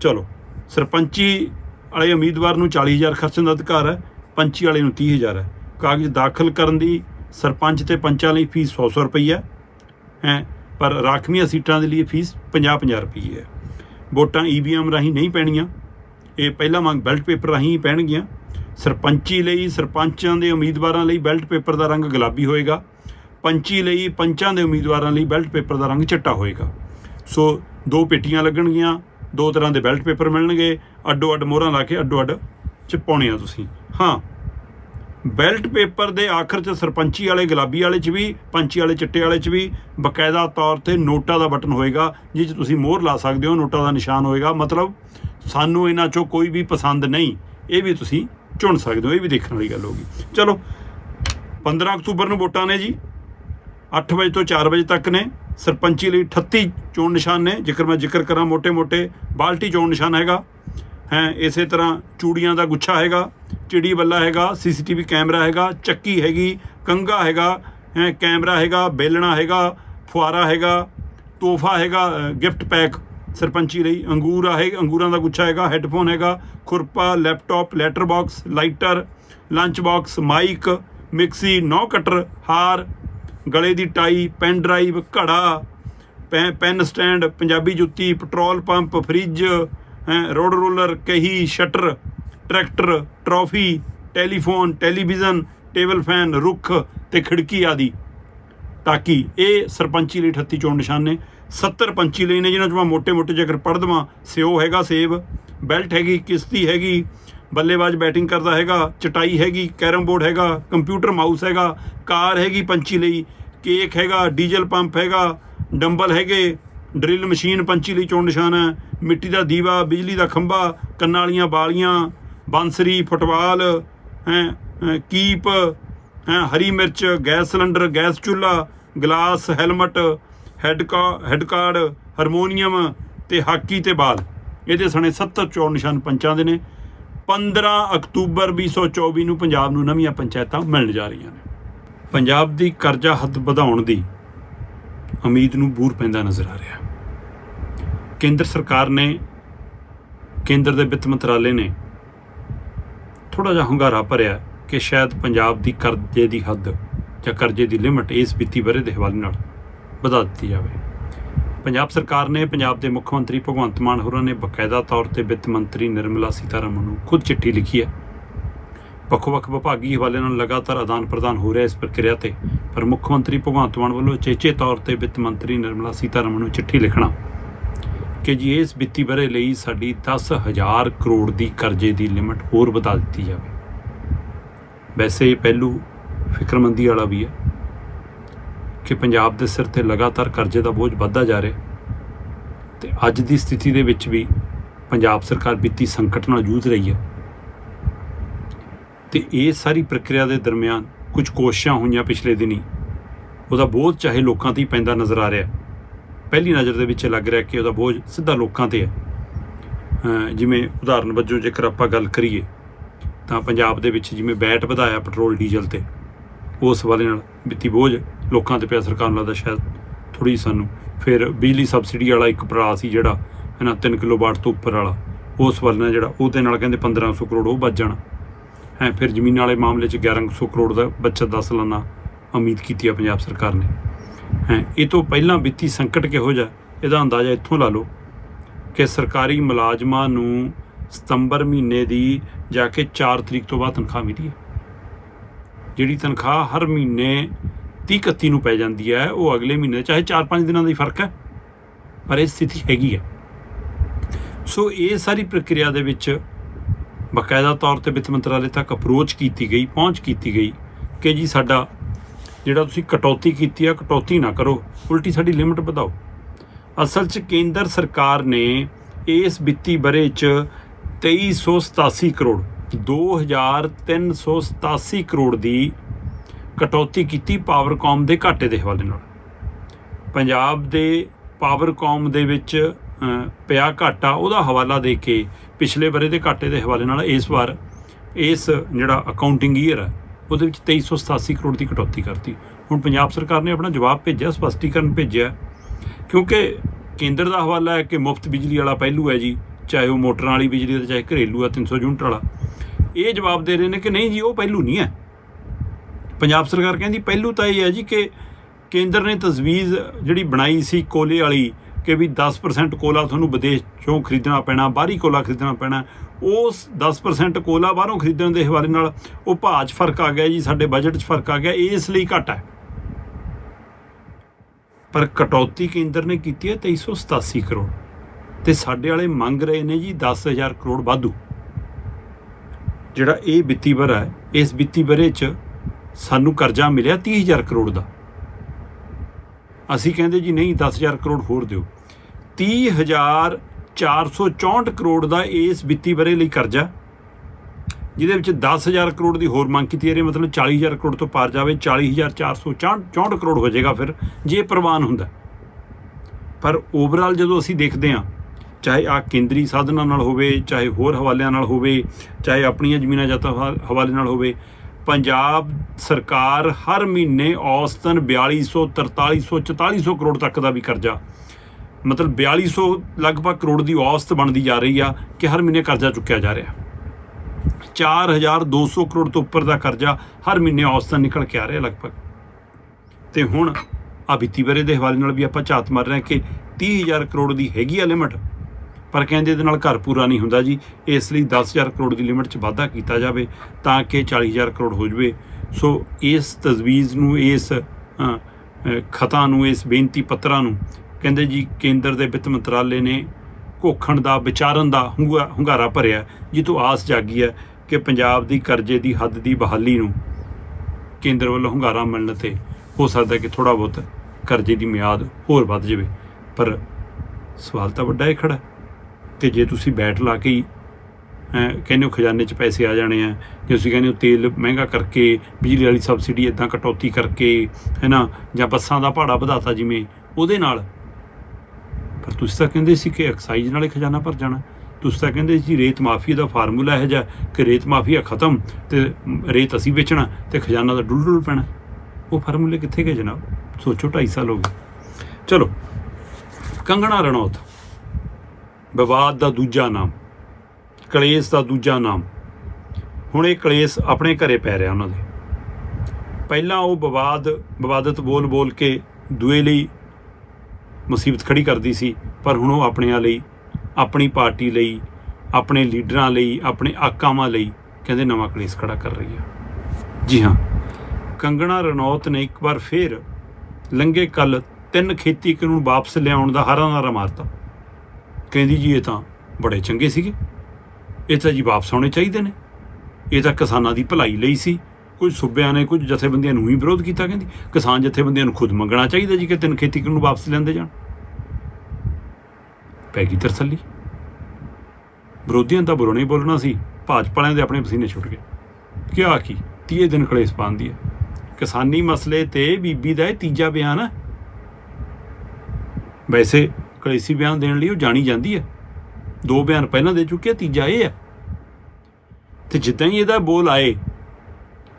ਚਲੋ, ਸਰਪੰਚੀ ਵਾਲੇ ਉਮੀਦਵਾਰ ਨੂੰ 40000 ਖਰਚਣ ਦਾ ਅਧਿਕਾਰ ਹੈ, ਪੰਚੀ ਵਾਲੇ ਨੂੰ 30000 ਹੈ। ਕਾਗਜ਼ ਦਾਖਲ ਕਰਨ ਦੀ ਸਰਪੰਚ ਤੇ ਪੰਚਾਂ ਲਈ ਫੀਸ 100 ਰੁਪਈਆ ਹੈ? ਪਰ ਰਾਖਵੀਆਂ ਸੀਟਾਂ ਦੇ ਲਈ ਫੀਸ 50-50 ਰੁਪਈਏ ਹੈ। ਵੋਟਾਂ ਈਵੀਐਮ ਰਾਹੀਂ ਨਹੀਂ ਪੈਣੀਆਂ। ਇਹ ਪਹਿਲਾਂ ਮੰਗ ਬੈਲਟ ਪੇਪਰ ਰਾਹੀਂ ਪੈਣਗੀਆਂ। ਸਰਪੰਚੀ ਲਈ, ਸਰਪੰਚਾਂ ਦੇ ਉਮੀਦਵਾਰਾਂ ਲਈ ਬੈਲਟ ਪੇਪਰ ਦਾ ਰੰਗ ਗੁਲਾਬੀ ਹੋਏਗਾ। ਪੰਚੀ ਲਈ, ਪੰਚਾਂ ਦੇ ਉਮੀਦਵਾਰਾਂ ਲਈ ਬੈਲਟ ਪੇਪਰ ਦਾ ਰੰਗ ਚਿੱਟਾ ਹੋਏਗਾ। ਸੋ ਦੋ ਪੇਟੀਆਂ ਲੱਗਣਗੀਆਂ, ਦੋ ਤਰ੍ਹਾਂ ਦੇ ਬੈਲਟ ਪੇਪਰ ਮਿਲਣਗੇ। ਅੱਡੋ ਅੱਡ ਮੋਹਰਾਂ ਲਾ ਕੇ ਅੱਡੋ ਅੱਡ ਚ ਪਾਉਣੇ ਆ ਤੁਸੀਂ। ਹਾਂ ਬੈਲਟ ਪੇਪਰ ਦੇ ਆਖਰ 'ਚ ਸਰਪੰਚੀ ਵਾਲੇ, ਗੁਲਾਬੀ ਵਾਲੇ 'ਚ ਵੀ ਪੰਚੀ ਵਾਲੇ, ਚਿੱਟੇ ਵਾਲੇ 'ਚ ਵੀ, ਬਕਾਇਦਾ ਤੌਰ ਤੇ ਨੋਟਾ ਦਾ ਬਟਨ ਹੋਏਗਾ, ਜਿਸ 'ਚ ਤੁਸੀਂ ਮੋਹਰ ਲਾ ਸਕਦੇ ਹੋ, ਨੋਟਾ ਦਾ ਨਿਸ਼ਾਨ ਹੋਏਗਾ। ਮਤਲਬ ਸਾਨੂੰ ਇਹਨਾਂ 'ਚੋਂ ਕੋਈ ਵੀ ਪਸੰਦ ਨਹੀਂ, ਇਹ ਵੀ ਤੁਸੀਂ ਚੁਣ ਸਕਦੇ ਹੋ, ਇਹ ਵੀ ਦੇਖਣ ਵਾਲੀ ਗੱਲ ਹੋਗੀ ਚਲੋ 15 ਅਕਤੂਬਰ ਨੂੰ ਵੋਟਾਂ ਨੇ ਜੀ। 8 ਵਜੇ ਤੋਂ 4 ਵਜੇ ਤੱਕ ਨੇ। ਸਰਪੰਚੀ ਲਈ 38 ਚੋਣ ਨਿਸ਼ਾਨ ਨੇ। ਜੇਕਰ ਮੈਂ ਜ਼ਿਕਰ ਕਰਾਂ ਮੋٹے-ਮੋٹے ਬਾਲਟੀ ਚੋਣ ਨਿਸ਼ਾਨ ਹੈਗਾ। ਹੈ, ਇਸੇ ਤਰ੍ਹਾਂ ਚੂੜੀਆਂ ਦਾ ਗੁੱਛਾ ਹੈਗਾ। ਚਿੜੀ ਬੱਲਾ ਹੈਗਾ, ਸੀਸੀਟੀਵੀ ਕੈਮਰਾ ਹੈਗਾ, ਚੱਕੀ ਹੈਗੀ ਕੰਗਾ ਹੈਗਾ ਕੈਮਰਾ ਹੈਗਾ, ਬੇਲਣਾ ਹੈਗਾ, ਫੁਆਰਾ ਹੈਗਾ, ਤੋਹਫਾ ਹੈਗਾ ਗਿਫਟ ਪੈਕ ਸਰਪੰਚੀ ਲਈ, ਅੰਗੂਰ ਹੈ ਅੰਗੂਰਾਂ ਦਾ ਗੁੱਛਾ ਹੈਗਾ, ਹੈੱਡਫੋਨ ਹੈਗਾ, ਖੁਰਪਾ, laptop, letter box, lighter, lunch box, mic, mixie, ਨੌ ਕਟਰ, ਹਾਰ, ਗਲੇ ਦੀ ਟਾਈ, ਪੈਨ ਡਰਾਈਵ, ਘੜਾ, ਪੈ- ਪੈਨ ਸਟੈਂਡ, ਪੰਜਾਬੀ ਜੁੱਤੀ, ਪੈਟਰੋਲ ਪੰਪ, ਫ੍ਰਿਜ, ਹੈਂ, ਰੋਡ ਰੋਲਰ, ਕਹੀ, shutter tractor, trophy, telephone, television, table fan, ਰੁੱਖ ਤੇ ਖਿੜਕੀ ਆਦੀ। ਤਾਂ ਕਿ ਇਹ ਸਰਪੰਚੀ ਲਈ 38 ਚੋਣ ਨਿਸ਼ਾਨ ਨੇ। 70 ਪੰਚੀ ਲਈ ਨੇ ਜਿਹਨਾਂ ਚੋਂ ਮੈਂ ਮੋٹے-ਮੋٹے ਜੇਕਰ ਪੜ ਦਵਾਂ, ਸਿਓ ਹੈਗਾ ਸੇਵ ਬੈਲਟ ਹੈਗੀ, ਕਿਸ਼ਤੀ ਹੈਗੀ, ਬੱਲੇਬਾਜ਼ ਬੈਟਿੰਗ ਕਰਦਾ ਹੈਗਾ, ਚਟਾਈ ਹੈਗੀ, ਕੈਰਮ ਬੋਰਡ ਹੈਗਾ, ਕੰਪਿਊਟਰ ਮਾਊਸ ਹੈਗਾ, ਕਾਰ ਹੈਗੀ ਪੰਚੀ ਲਈ, ਕੇਕ ਹੈਗਾ, ਡੀਜ਼ਲ ਪੰਪ ਹੈਗਾ, ਡੰਬਲ ਹੈਗੇ, ਡਰਿਲ ਮਸ਼ੀਨ ਪੰਚੀ ਲਈ ਚੋਣ ਨਿਸ਼ਾਨ ਹੈ। ਮਿੱਟੀ ਦਾ ਦੀਵਾ, ਬਿਜਲੀ ਦਾ ਖੰਭਾ ਕੰਨਾਂ ਵਾਲੀਆਂ ਬਾਲੀਆਂ ਬਾਂਸਰੀ, ਫੁੱਟਬਾਲ, ਹੈ ਕੀਪ, ਹੈਂ, ਹਰੀ ਮਿਰਚ, ਗੈਸ ਸਿਲੰਡਰ, ਗੈਸ ਚੁੱਲ੍ਹਾ, ਗਲਾਸ, ਹੈਲਮਟ ਹੈੱਡ ਕਾ ਹੈੱਡ ਕਾਰਡ ਹਾਰਮੋਨੀਅਮ ਤੇ ਹਾਕੀ ਤੇ ਬਾਲ। ਇਹਦੇ ਸਣੇ 70 ਚੋਣ ਨਿਸ਼ਾਨ ਪੰਚਾਂ ਦੇ ਨੇ। 15 ਅਕਤੂਬਰ 2024 ਨੂੰ ਪੰਜਾਬ ਨੂੰ ਨਵੀਆਂ ਪੰਚਾਇਤਾਂ ਮਿਲਣ ਜਾ ਰਹੀਆਂ ਨੇ। ਪੰਜਾਬ ਦੀ ਕਰਜ਼ਾ ਹੱਦ ਵਧਾਉਣ ਦੀ ਉਮੀਦ ਨੂੰ ਬੂਰ ਪੈਂਦਾ ਨਜ਼ਰ ਆ ਰਿਹਾ। ਕੇਂਦਰ ਸਰਕਾਰ ਨੇ, ਕੇਂਦਰ ਦੇ ਵਿੱਤ ਮੰਤਰਾਲੇ ਨੇ ਥੋੜਾ ਜਿਹਾ ਹੰਗਾਰਾ ਭਰਿਆ ਕਿ ਸ਼ਾਇਦ ਪੰਜਾਬ ਦੀ ਕਰਜ਼ੇ ਦੀ ਹੱਦ ਜਾਂ ਕਰਜ਼ੇ ਦੀ ਲਿਮਟ ਇਸ ਵਿੱਤੀ ਵਰੇ ਦੇ ਹਵਾਲੇ ਨਾਲ ਵਧਾ ਦਿੱਤੀ ਜਾਵੇ। ਪੰਜਾਬ ਸਰਕਾਰ ਨੇ ਪੰਜਾਬ ਦੇ ਮੁੱਖ ਮੰਤਰੀ ਭਗਵੰਤ ਮਾਨ ਹੋਰਾਂ ਨੇ ਬਕਾਇਦਾ ਤੌਰ ਤੇ ਵਿੱਤ ਮੰਤਰੀ ਨਿਰਮਲਾ ਸੀਤਾਰਮਨ ਨੂੰ ਖੁਦ ਚਿੱਠੀ ਲਿਖੀ ਹੈ। ਵੱਖ-ਵੱਖ ਵਿਭਾਗੀ ਹਵਾਲੇ ਨਾਲ ਲਗਾਤਾਰ ਆਦਾਨ ਪ੍ਰਦਾਨ ਹੋ ਰਿਹਾ ਇਸ ਪ੍ਰਕਿਰਿਆ ਤੇ ਪਰ ਮੁੱਖ ਮੰਤਰੀ ਭਗਵੰਤ ਮਾਨ ਵੱਲੋਂ ਚੇਚੇ ਤੌਰ ਤੇ ਵਿੱਤ ਮੰਤਰੀ ਨਿਰਮਲਾ ਸੀਤਾਰਮਨ ਨੂੰ ਚਿੱਠੀ ਲਿਖਣਾ ਕਿ ਜੀ ਇਸ ਵਿੱਤੀ ਵਰੇ ਲਈ ਸਾਡੀ 10000 ਕਰੋੜ ਦੀ ਕਰਜ਼ੇ ਦੀ ਲਿਮਟ ਹੋਰ ਵਧਾ ਦਿੱਤੀ ਜਾਵੇ। ਵੈਸੇ ਇਹ ਪਹਿਲੂ ਫਿਕਰਮੰਦੀ ਵਾਲਾ ਵੀ ਹੈ ਕਿ ਪੰਜਾਬ ਦੇ ਸਿਰ ਤੇ ਲਗਾਤਾਰ ਕਰਜ਼ੇ ਦਾ ਬੋਝ ਵੱਧਦਾ ਜਾ ਰਿਹਾ ਤੇ ਅੱਜ ਦੀ ਸਥਿਤੀ ਦੇ ਵਿੱਚ ਵੀ ਪੰਜਾਬ ਸਰਕਾਰ ਵਿੱਤੀ ਸੰਕਟ ਨਾਲ ਜੂਝ ਰਹੀ ਹੈ। ਤੇ ਇਹ ਸਾਰੀ ਪ੍ਰਕਿਰਿਆ ਦੇ ਦਰਮਿਆਨ ਕੁਝ ਕੋਸ਼ਿਸ਼ਾਂ ਹੋਈਆਂ ਪਿਛਲੇ ਦਿਨੀ, ਉਹਦਾ ਬੋਝ ਚਾਹੇ ਲੋਕਾਂ ਤੇ ਹੀ ਪੈਂਦਾ ਨਜ਼ਰ ਆ ਰਿਹਾ ਪਹਿਲੀ ਨਜ਼ਰ ਦੇ ਵਿੱਚ ਇਹ ਲੱਗ ਰਿਹਾ ਕਿ ਉਹਦਾ ਬੋਝ ਸਿੱਧਾ ਲੋਕਾਂ ਤੇ ਹੈ। ਜਿਵੇਂ ਉਦਾਹਰਨ ਵਜੋਂ ਜੇਕਰ ਆਪਾਂ ਗੱਲ ਕਰੀਏ, ਤਾਂ ਪੰਜਾਬ ਦੇ ਵਿੱਚ ਜਿਵੇਂ ਬੈਟ ਵਧਾਇਆ ਪੈਟਰੋਲ, ਡੀਜ਼ਲ ਤੇ, ਉਸ ਵਾਲੇ ਨਾਲ ਵਿੱਤੀ ਬੋਝ ਲੋਕਾਂ ਤੇ ਪਿਆ। ਸਰਕਾਰ ਨੂੰ ਲੱਗਦਾ ਸ਼ਾਇਦ ਥੋੜੀ ਸਾਨੂੰ। ਫਿਰ ਬਿਜਲੀ ਸਬਸਿਡੀ ਵਾਲਾ ਇੱਕ ਭਰਾ ਸੀ ਜਿਹੜਾ, ਹੈ ਨਾ 3 ਕਿਲੋ ਵਾਟ ਤੋਂ ਉੱਪਰ ਵਾਲਾ, ਉਸ ਵੱਲ ਨਾਲ ਜਿਹੜਾ, ਉਹਦੇ ਨਾਲ ਕਹਿੰਦੇ 1500 ਕਰੋੜ ਉਹ ਬਚ ਜਾਣਾ। ਹੈ, ਫਿਰ ਜ਼ਮੀਨਾਂ ਵਾਲੇ ਮਾਮਲੇ 'ਚ 1100 ਕਰੋੜ ਦਾ ਬਚਤ ਦਾ ਸਾਲਾਨਾ ਉਮੀਦ ਕੀਤੀ ਹੈ ਪੰਜਾਬ ਸਰਕਾਰ ਨੇ। ਹੈ, ਇਹ ਤੋਂ ਪਹਿਲਾਂ ਵਿੱਤੀ ਸੰਕਟ ਕਿਹੋ ਜਿਹਾ, ਇਹਦਾ ਅੰਦਾਜ਼ਾ ਇੱਥੋਂ ਲਾ ਲਓ ਕਿ ਸਰਕਾਰੀ ਮੁਲਾਜ਼ਮਾਂ ਨੂੰ ਸਤੰਬਰ ਮਹੀਨੇ ਦੀ ਜਾ ਕੇ 4 ਤਰੀਕ ਤੋਂ ਬਾਅਦ ਤਨਖਾਹ ਮਿਲੀ ਹੈ। ਜਿਹੜੀ ਤਨਖਾਹ ਹਰ ਮਹੀਨੇ 30 31 ਨੂੰ ਪੈ ਜਾਂਦੀ ਹੈ, ਉਹ ਅਗਲੇ ਮਹੀਨੇ ਚਾਹੇ 4-5 ਦਿਨਾਂ ਦਾ ਹੀ ਫ਼ਰਕ ਹੈ, ਪਰ ਇਹ ਸਥਿਤੀ ਹੈਗੀ ਹੈ। ਸੋ ਇਹ ਸਾਰੀ ਪ੍ਰਕਿਰਿਆ ਦੇ ਵਿੱਚ ਬਕਾਇਦਾ ਤੌਰ ਤੇ ਵਿੱਤ ਮੰਤਰਾਲੇ ਤੱਕ ਅਪਰੋਚ ਕੀਤੀ ਗਈ, ਪਹੁੰਚ ਕੀਤੀ ਗਈ ਕਿ ਜੀ ਸਾਡਾ ਜਿਹੜਾ ਤੁਸੀਂ ਕਟੌਤੀ ਕੀਤੀ ਆ, ਕਟੌਤੀ ਨਾ ਕਰੋ। ਉਲਟੀ ਸਾਡੀ ਲਿਮਟ ਵਧਾਓ। ਅਸਲ 'ਚ ਕੇਂਦਰ ਸਰਕਾਰ ਨੇ ਇਸ ਵਿੱਤੀ ਬਰੇ 'ਚ 2387 ਕਰੋੜ 2387 ਕਰੋੜ ਦੀ ਕਟੌਤੀ ਕੀਤੀ ਪਾਵਰਕਾਮ ਦੇ ਘਾਟੇ ਦੇ ਹਵਾਲੇ ਨਾਲ। ਪੰਜਾਬ ਦੇ ਪਾਵਰਕਾਮ ਦੇ ਵਿੱਚ ਪਿਆ ਘਾਟਾ, ਉਹਦਾ ਹਵਾਲਾ ਦੇ ਕੇ ਪਿਛਲੇ ਬਰੇ ਦੇ ਘਾਟੇ ਦੇ ਹਵਾਲੇ ਨਾਲ ਇਸ ਵਾਰ ਇਸ ਜਿਹੜਾ ਅਕਾਊਂਟਿੰਗ ਈਅਰ ਹੈ ਉਹਦੇ ਵਿੱਚ 2387 ਕਰੋੜ ਦੀ ਕਟੌਤੀ ਕਰਤੀ। ਹੁਣ ਪੰਜਾਬ ਸਰਕਾਰ ਨੇ ਆਪਣਾ ਜਵਾਬ ਭੇਜਿਆ, ਸਪਸ਼ਟੀਕਰਨ ਭੇਜਿਆ। ਕਿਉਂਕਿ ਕੇਂਦਰ ਦਾ ਹਵਾਲਾ ਹੈ ਕਿ ਮੁਫਤ ਬਿਜਲੀ ਵਾਲਾ ਪਹਿਲੂ ਹੈ ਜੀ, ਚਾਹੇ ਉਹ ਮੋਟਰਾਂ ਵਾਲੀ ਬਿਜਲੀ ਦਾ ਚਾਹੇ ਘਰੇਲੂ ਆ 300 ਯੂਨਿਟ ਵਾਲਾ। ਇਹ ਜਵਾਬ ਦੇ ਰਹੇ ਨੇ ਕਿ ਨਹੀਂ ਜੀ, ਉਹ ਪਹਿਲੂ ਨਹੀਂ ਹੈ। ਪੰਜਾਬ ਸਰਕਾਰ ਕਹਿੰਦੀ ਪਹਿਲੂ ਤਾਂ ਇਹ ਹੈ ਜੀ ਕਿ ਕੇਂਦਰ ਨੇ ਤਜਵੀਜ਼ ਜਿਹੜੀ ਬਣਾਈ ਸੀ ਕੋਲੇ ਵਾਲੀ, ਕਿ ਵੀ 10% ਕੋਲਾ ਤੁਹਾਨੂੰ ਵਿਦੇਸ਼ ਚੋਂ ਖਰੀਦਣਾ ਪੈਣਾ, ਬਾਹਰੀ ਕੋਲਾ ਖਰੀਦਣਾ ਪੈਣਾ ਉਸ 10% ਕੋਲਾ ਬਾਹਰੋਂ ਖਰੀਦਣ ਦੇ ਹਵਾਲੇ ਨਾਲ ਉਹ ਭਾਅ 'ਚ ਫ਼ਰਕ ਆ ਗਿਆ ਜੀ, ਸਾਡੇ ਬਜਟ 'ਚ ਫ਼ਰਕ ਆ ਗਿਆ, ਇਸ ਲਈ ਘਟ ਹੈ। ਪਰ ਕਟੌਤੀ ਕੇਂਦਰ ਨੇ ਕੀਤੀ ਹੈ 2387 ਕਰੋੜ ਤੇ ਸਾਡੇ ਵਾਲੇ ਮੰਗ ਰਹੇ ਨੇ ਜੀ 10000 ਕਰੋੜ ਵਾਧੂ। ਜਿਹੜਾ ਇਹ ਵਿੱਤੀ ਵਰ੍ਹਾ ਹੈ, ਇਸ ਵਿੱਤੀ ਵਰ੍ਹੇ 'ਚ ਸਾਨੂੰ ਕਰਜ਼ਾ ਮਿਲਿਆ 30000 ਕਰੋੜ ਦਾ। ਅਸੀਂ ਕਹਿੰਦੇ ਜੀ, ਨਹੀਂ 10000 ਕਰੋੜ ਹੋਰ ਦਿਓ। 30464 ਕਰੋੜ ਦਾ ਇਸ ਵਿੱਤੀ ਵਰ੍ਹੇ ਲਈ ਕਰਜ਼ਾ, ਜਿਹਦੇ ਵਿੱਚ 10000 ਕਰੋੜ ਦੀ ਹੋਰ ਮੰਗ ਕੀਤੀ ਜਾ ਰਹੀ ਹੈ, ਮਤਲਬ 40000 ਕਰੋੜ ਤੋਂ ਪਾਰ ਜਾਵੇ 40464 ਕਰੋੜ ਹੋ ਜਾਏਗਾ ਫਿਰ, ਜੇ ਪ੍ਰਵਾਨ ਹੁੰਦਾ। ਪਰ ਓਵਰਆਲ ਜਦੋਂ ਅਸੀਂ ਦੇਖਦੇ ਹਾਂ, ਚਾਹੇ ਆ ਕੇਂਦਰੀ ਸਾਧਨਾਂ ਨਾਲ ਹੋਵੇ, ਚਾਹੇ ਹੋਰ ਹਵਾਲਿਆਂ ਨਾਲ ਹੋਵੇ, ਚਾਹੇ ਆਪਣੀਆਂ ਜ਼ਮੀਨਾਂ ਜਾਤਾਂ ਹਵਾ- ਹਵਾਲੇ ਨਾਲ ਹੋਵੇ, ਪੰਜਾਬ ਸਰਕਾਰ ਹਰ ਮਹੀਨੇ ਔਸਤਨ 4200 4300 4400 ਕਰੋੜ ਤੱਕ ਦਾ ਵੀ ਕਰਜ਼ਾ ਮਤਲਬ 4200 ਲਗਭਗ ਕਰੋੜ ਦੀ ਔਸਤ ਬਣਦੀ ਜਾ ਰਹੀ ਆ ਕਿ ਹਰ ਮਹੀਨੇ ਕਰਜ਼ਾ ਚੁੱਕਿਆ ਜਾ ਰਿਹਾ। 4200 ਕਰੋੜ ਤੋਂ ਉੱਪਰ ਦਾ ਕਰਜ਼ਾ ਹਰ ਮਹੀਨੇ ਔਸਤਨ ਨਿਕਲ ਕੇ ਆ ਰਿਹਾ ਲਗਭਗ। ਤੇ ਹੁਣ ਆ ਵਿੱਤੀ ਵਰੇ ਦੇ ਹਵਾਲੇ ਨਾਲ ਵੀ ਆਪਾਂ ਝਾਤ ਮਾਰ ਰਹੇ ਹਾਂ ਕਿ 30000 ਕਰੋੜ ਦੀ ਹੈਗੀ ਆ ਲਿਮਟ ਪਰ ਕਹਿੰਦੇ ਇਹਦੇ ਨਾਲ ਘਰ ਪੂਰਾ ਨਹੀਂ ਹੁੰਦਾ ਜੀ। ਇਸ ਲਈ 10000 ਕਰੋੜ ਦੀ ਲਿਮਟ 'ਚ ਵਾਧਾ ਕੀਤਾ ਜਾਵੇ ਤਾਂ ਕਿ 40000 ਕਰੋੜ ਹੋ ਜਾਵੇ। ਸੋ ਇਸ ਤਜਵੀਜ਼ ਨੂੰ ਇਸ ਅ, ਨੂੰ ਇਸ ਬੇਨਤੀ ਪੱਤਰਾਂ ਨੂੰ ਕਹਿੰਦੇ ਜੀ ਕੇਂਦਰ ਦੇ ਵਿੱਤ ਮੰਤਰਾਲੇ ਨੇ ਘੋਖਣ ਦਾ, ਵਿਚਾਰਨ ਦਾ ਹੁੰਗਾ- ਹੁੰਗਾਰਾ ਭਰਿਆ ਜਿੱਤੋਂ ਆਸ ਜਾਗੀ ਹੈ ਕਿ ਪੰਜਾਬ ਦੀ ਕਰਜ਼ੇ ਦੀ ਹੱਦ ਦੀ ਬਹਾਲੀ ਨੂੰ ਕੇਂਦਰ ਵੱਲੋਂ ਹੁੰਗਾਰਾ ਮਿਲਣ ਤੇ ਹੋ ਸਕਦਾ ਕਿ ਥੋੜਾ ਬਹੁਤ ਕਰਜ਼ੇ ਦੀ ਮਿਆਦ ਹੋਰ ਵੱਧ ਜਾਵੇ। ਪਰ ਸਵਾਲ ਤਾਂ ਵੱਡਾ ਇਹ ਖੜਾ ਹੈ ਜੇ ਤੁਸੀਂ ਬੈਠ ਲਾ ਕੇ ਹੀ ਕਹਿੰਦੇ ਹੋ ਖਜ਼ਾਨੇ 'ਚ ਪੈਸੇ ਆ ਜਾਣੇ ਆ, ਜੇ ਤੁਸੀਂ ਕਹਿੰਦੇ ਹੋ ਤੇਲ ਮਹਿੰਗਾ ਕਰਕੇ, ਬਿਜਲੀ ਵਾਲੀ ਸਬਸਿਡੀ ਇਦਾਂ ਕਟੌਤੀ ਕਰਕੇ ਹੈਨਾ ਜਾਂ ਬੱਸਾਂ ਦਾ ਭਾੜਾ ਵਧਾਤਾ ਜਿਵੇਂ, ਉਹਦੇ ਨਾਲ ਪਰ ਤੁਸੀਂ ਤਾਂ ਕਹਿੰਦੇ ਸੀ ਕਿ ਐਕਸਾਈਜ਼ ਨਾਲੇ ਖਜ਼ਾਨਾ ਭਰ ਜਾਣਾ। ਤੁਸੀਂ ਤਾਂ ਕਹਿੰਦੇ ਸੀ ਰੇਤ ਮਾਫੀਆ ਦਾ ਫਾਰਮੂਲਾ ਹੈ ਜਾਂ ਕਿ ਰੇਤ ਮਾਫੀਆ ਖਤਮ ਤੇ ਰੇਤ ਅਸੀਂ ਵੇਚਣਾ ਤੇ ਖਜ਼ਾਨਾ ਦਾ ਡੁੱਲ ਡੁੱਲ ਪੈਣਾ। ਉਹ ਫਾਰਮੂਲੇ ਕਿੱਥੇ ਗਏ ਜਨਾਬ? ਸੋਚੋ 2.5 ਸਾਲ ਹੋ ਗਏ। ਚਲੋ, ਕੰਗਣਾ ਰਣੌਤ। ਵਿਵਾਦ ਦਾ ਦੂਜਾ ਨਾਮ, ਕਲੇਸ਼ ਦਾ ਦੂਜਾ ਨਾਮ। ਹੁਣ ਇਹ ਕਲੇਸ਼ ਆਪਣੇ ਘਰੇ ਪੈ ਰਿਹਾ ਉਹਨਾਂ ਦੇ। ਪਹਿਲਾਂ ਉਹ ਵਿਵਾਦ, ਵਿਵਾਦਤ ਬੋਲ ਬੋਲ ਕੇ ਦੂਏ ਲਈ ਮੁਸੀਬਤ ਖੜੀ ਕਰਦੀ ਸੀ, ਪਰ ਹੁਣ ਉਹ ਆਪਣਿਆਂ ਲਈ, ਆਪਣੀ ਪਾਰਟੀ ਲਈ, ਆਪਣੇ ਲੀਡਰਾਂ ਲਈ, ਆਪਣੇ ਆਕਾਵਾਂ ਲਈ ਕਹਿੰਦੇ ਨਵਾਂ ਕਲੇਸ਼ ਖੜਾ ਕਰ ਰਹੀ ਹੈ। ਜੀ ਹਾਂ, ਕੰਗਣਾ ਰਣੌਤ ਨੇ ਇੱਕ ਵਾਰ ਫੇਰ ਲੰਗੇ ਕੱਲ ਤਿੰਨ ਖੇਤੀ ਕਾਨੂੰਨ ਵਾਪਸ ਲਿਆਉਣ ਦਾ ਹਰਾ ਨਾਰਾ ਮਾਰਤਾ। ਕਹਿੰਦੀ ਜੀ, ਇਹ ਤਾਂ ਬੜੇ ਚੰਗੇ ਸੀਗੇ। ਇਹ ਤਾਂ ਜੀ ਵਾਪਸ ਆਉਣੇ ਚਾਹੀਦੇ ਨੇ। ਇਹ ਤਾਂ ਕਿਸਾਨਾਂ ਦੀ ਭਲਾਈ ਲਈ ਸੀ। ਕੁਝ ਸੂਬਿਆਂ ਨੇ ਕੁਝ ਜਥੇਬੰਦੀਆਂ ਨੂੰ ਹੀ ਵਿਰੋਧ ਕੀਤਾ ਕਹਿੰਦੀ, ਕਿਸਾਨ ਜਥੇਬੰਦੀਆਂ ਨੂੰ ਖੁਦ ਮੰਗਣਾ ਚਾਹੀਦਾ ਜੀ ਕਿ ਤਿੰਨ ਖੇਤੀ ਕਾਨੂੰਨ ਵਾਪਸ ਲੈਂਦੇ ਜਾਣ। ਪੈ ਗਈ ਤਰਸੱਲੀ। ਵਿਰੋਧੀਆਂ ਤਾਂ ਬੁਰਾ ਨਹੀਂ ਬੋਲਣਾ ਸੀ, ਭਾਜਪਾ ਵਾਲਿਆਂ ਦੇ ਆਪਣੇ ਪਸੀਨੇ ਛੁੱਟ ਗਏ। ਕਿਹਾ ਕੀ ਤੀਏ ਦਿਨ ਕਲੇਸ਼ ਪਾਉਂਦੀ ਹੈ ਕਿਸਾਨੀ ਮਸਲੇ ਤੇ ਬੀਬੀ ਦਾ ਇਹ ਤੀਜਾ ਬਿਆਨ ਹੈ ਵੈਸੇ ਕਲੇਸੀ ਬਿਆਨ ਦੇਣ ਲਈ ਉਹ ਜਾਣੀ ਜਾਂਦੀ ਹੈ ਦੋ ਬਿਆਨ ਪਹਿਲਾਂ ਦੇ ਚੁੱਕੀ ਹੈ ਤੀਜਾ ਇਹ ਹੈ ਤੇ ਜਿੱਦਾਂ ਹੀ ਇਹਦਾ ਬੋਲ ਆਏ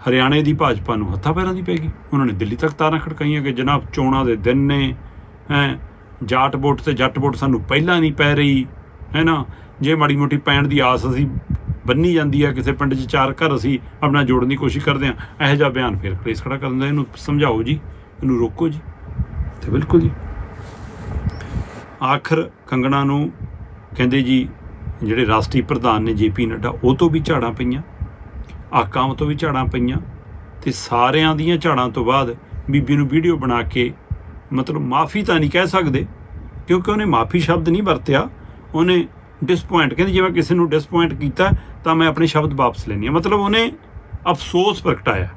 ਹਰਿਆਣੇ ਦੀ ਭਾਜਪਾ ਨੂੰ ਹੱਥਾਂ ਪੈਰਾਂ ਦੀ ਪੈ ਗਈ। ਉਹਨਾਂ ਨੇ ਦਿੱਲੀ ਤੱਕ ਤਾਰਾਂ ਖੜਕਾਈਆਂ ਕਿ ਜਨਾਬ ਚੋਣਾਂ ਦੇ ਦਿਨ ਨੇ ਹੈ ਜਾਟ ਵੋਟ ਤੇ ਜੱਟ ਵੋਟ ਸਾਨੂੰ ਪਹਿਲਾਂ ਨਹੀਂ ਪੈ ਰਹੀ ਹੈ ਨਾ ਜੇ ਮਾੜੀ ਮੋਟੀ ਪੈਣ ਦੀ ਆਸ ਅਸੀਂ ਬੰਨੀ ਜਾਂਦੀ ਆ ਕਿਸੇ ਪਿੰਡ 'ਚ ਚਾਰ ਘਰ ਅਸੀਂ ਆਪਣਾ ਜੋੜਨ ਦੀ ਕੋਸ਼ਿਸ਼ ਕਰਦੇ ਆ ਇਹੋ ਜਿਹਾ ਬਿਆਨ ਫਿਰ ਕਲੇਸ਼ ਖੜਾ ਕਰਨ ਦਾ ਇਹਨੂੰ ਸਮਝਾਓ ਜੀ ਇਹਨੂੰ ਰੋਕੋ ਜੀ। ਤੇ ਬਿਲਕੁਲ ਜੀ। ਆਖਰ ਕੰਗਣਾ ਨੂੰ ਕਹਿੰਦੇ ਜੀ ਜਿਹੜੇ ਰਾਸ਼ਟਰੀ ਪ੍ਰਧਾਨ ਨੇ ਜੇਪੀ ਨੱਡਾ ਉਹ ਤੋਂ ਵੀ ਝਾੜਾਂ ਪਈਆਂ। ਆਕਾਮ ਤੋਂ ਵੀ ਝਾੜਾਂ ਪਈਆਂ ਤੇ ਸਾਰਿਆਂ ਦੀਆਂ ਝਾੜਾਂ ਤੋਂ ਬਾਅਦ ਬੀਬੀ ਨੂੰ ਵੀਡੀਓ ਬਣਾ ਕੇ ਮਤਲਬ ਮਾਫੀ ਤਾਂ ਨਹੀਂ ਕਹਿ ਸਕਦੇ, ਕਿਉਂਕਿ ਉਹਨੇ ਮਾਫੀ ਸ਼ਬਦ ਨਹੀਂ ਵਰਤਿਆ। ਉਹਨੇ ਡਿਸਪੁਆਇੰਟ ਕਹਿੰਦੀ, ਜੇ ਮੈਂ ਕਿਸੇ ਨੂੰ ਡਿਸਪੁਆਇੰਟ ਕੀਤਾ, ਤਾਂ ਮੈਂ ਆਪਣੇ ਸ਼ਬਦ ਵਾਪਸ ਲੈਣੀ ਆ ਮਤਲਬ ਉਹਨੇ ਅਫਸੋਸ ਪ੍ਰਗਟਾਇਆ।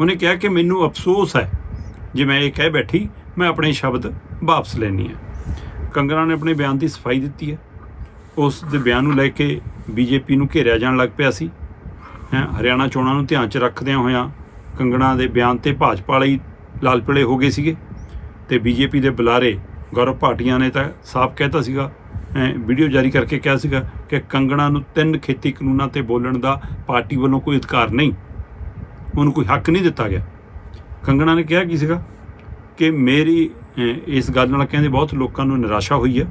ਉਹਨੇ ਕਿਹਾ ਕਿ ਮੈਨੂੰ ਅਫਸੋਸ ਹੈ, ਜੇ ਮੈਂ ਇਹ ਕਹਿ ਬੈਠੀ, ਮੈਂ ਆਪਣੇ ਸ਼ਬਦ ਵਾਪਸ ਲੈਣੀ ਆ ਕੰਗਨਾ ਨੇ ਆਪਣੇ ਬਿਆਨ ਦੀ ਸਫ਼ਾਈ ਦਿੱਤੀ ਹੈ। ਉਸ ਦੇ ਬਿਆਨ ਨੂੰ ਲੈ ਕੇ ਬੀਜੇਪੀ ਨੂੰ ਘੇਰਿਆ ਜਾਣ ਲੱਗ ਪਿਆ ਸੀ। ਹੈਂ, ਹਰਿਆਣਾ ਚੋਣਾਂ ਨੂੰ ਧਿਆਨ 'ਚ ਰੱਖਦਿਆਂ ਹੋਇਆਂ ਕੰਗਣਾ ਦੇ ਬਿਆਨ ਤੇ ਭਾਜਪਾ ਲਈ ਲਾਲ ਪੀਲੇ ਹੋ ਗਏ ਸੀਗੇ ਤੇ ਬੀਜੇਪੀ ਦੇ ਬੁਲਾਰੇ ਗੌਰਵ ਭਾਟੀਆ ਨੇ ਤਾਂ ਸਾਫ਼ ਕਹਿਤਾ ਸੀਗਾ ਐਂ ਵੀਡੀਓ ਜਾਰੀ ਕਰਕੇ ਕਿਹਾ ਸੀਗਾ ਕਿ ਕੰਗਣਾ ਨੂੰ ਤਿੰਨ ਖੇਤੀ ਕਾਨੂੰਨਾਂ ਤੇ ਬੋਲਣ ਦਾ ਪਾਰਟੀ ਵੱਲੋਂ ਕੋਈ ਅਧਿਕਾਰ ਨਹੀਂ। ਉਹਨੂੰ ਕੋਈ ਹੱਕ ਨਹੀਂ ਦਿੱਤਾ ਗਿਆ। ਕੰਗਣਾ ਨੇ ਕਿਹਾ ਕੀ ਸੀਗਾ ਕਿ ਮੇਰੀ ਇਸ ਗੱਲ ਨਾਲ ਕਹਿੰਦੇ ਬਹੁਤ ਲੋਕਾਂ ਨੂੰ ਨਿਰਾਸ਼ਾ ਹੋਈ ਹੈ।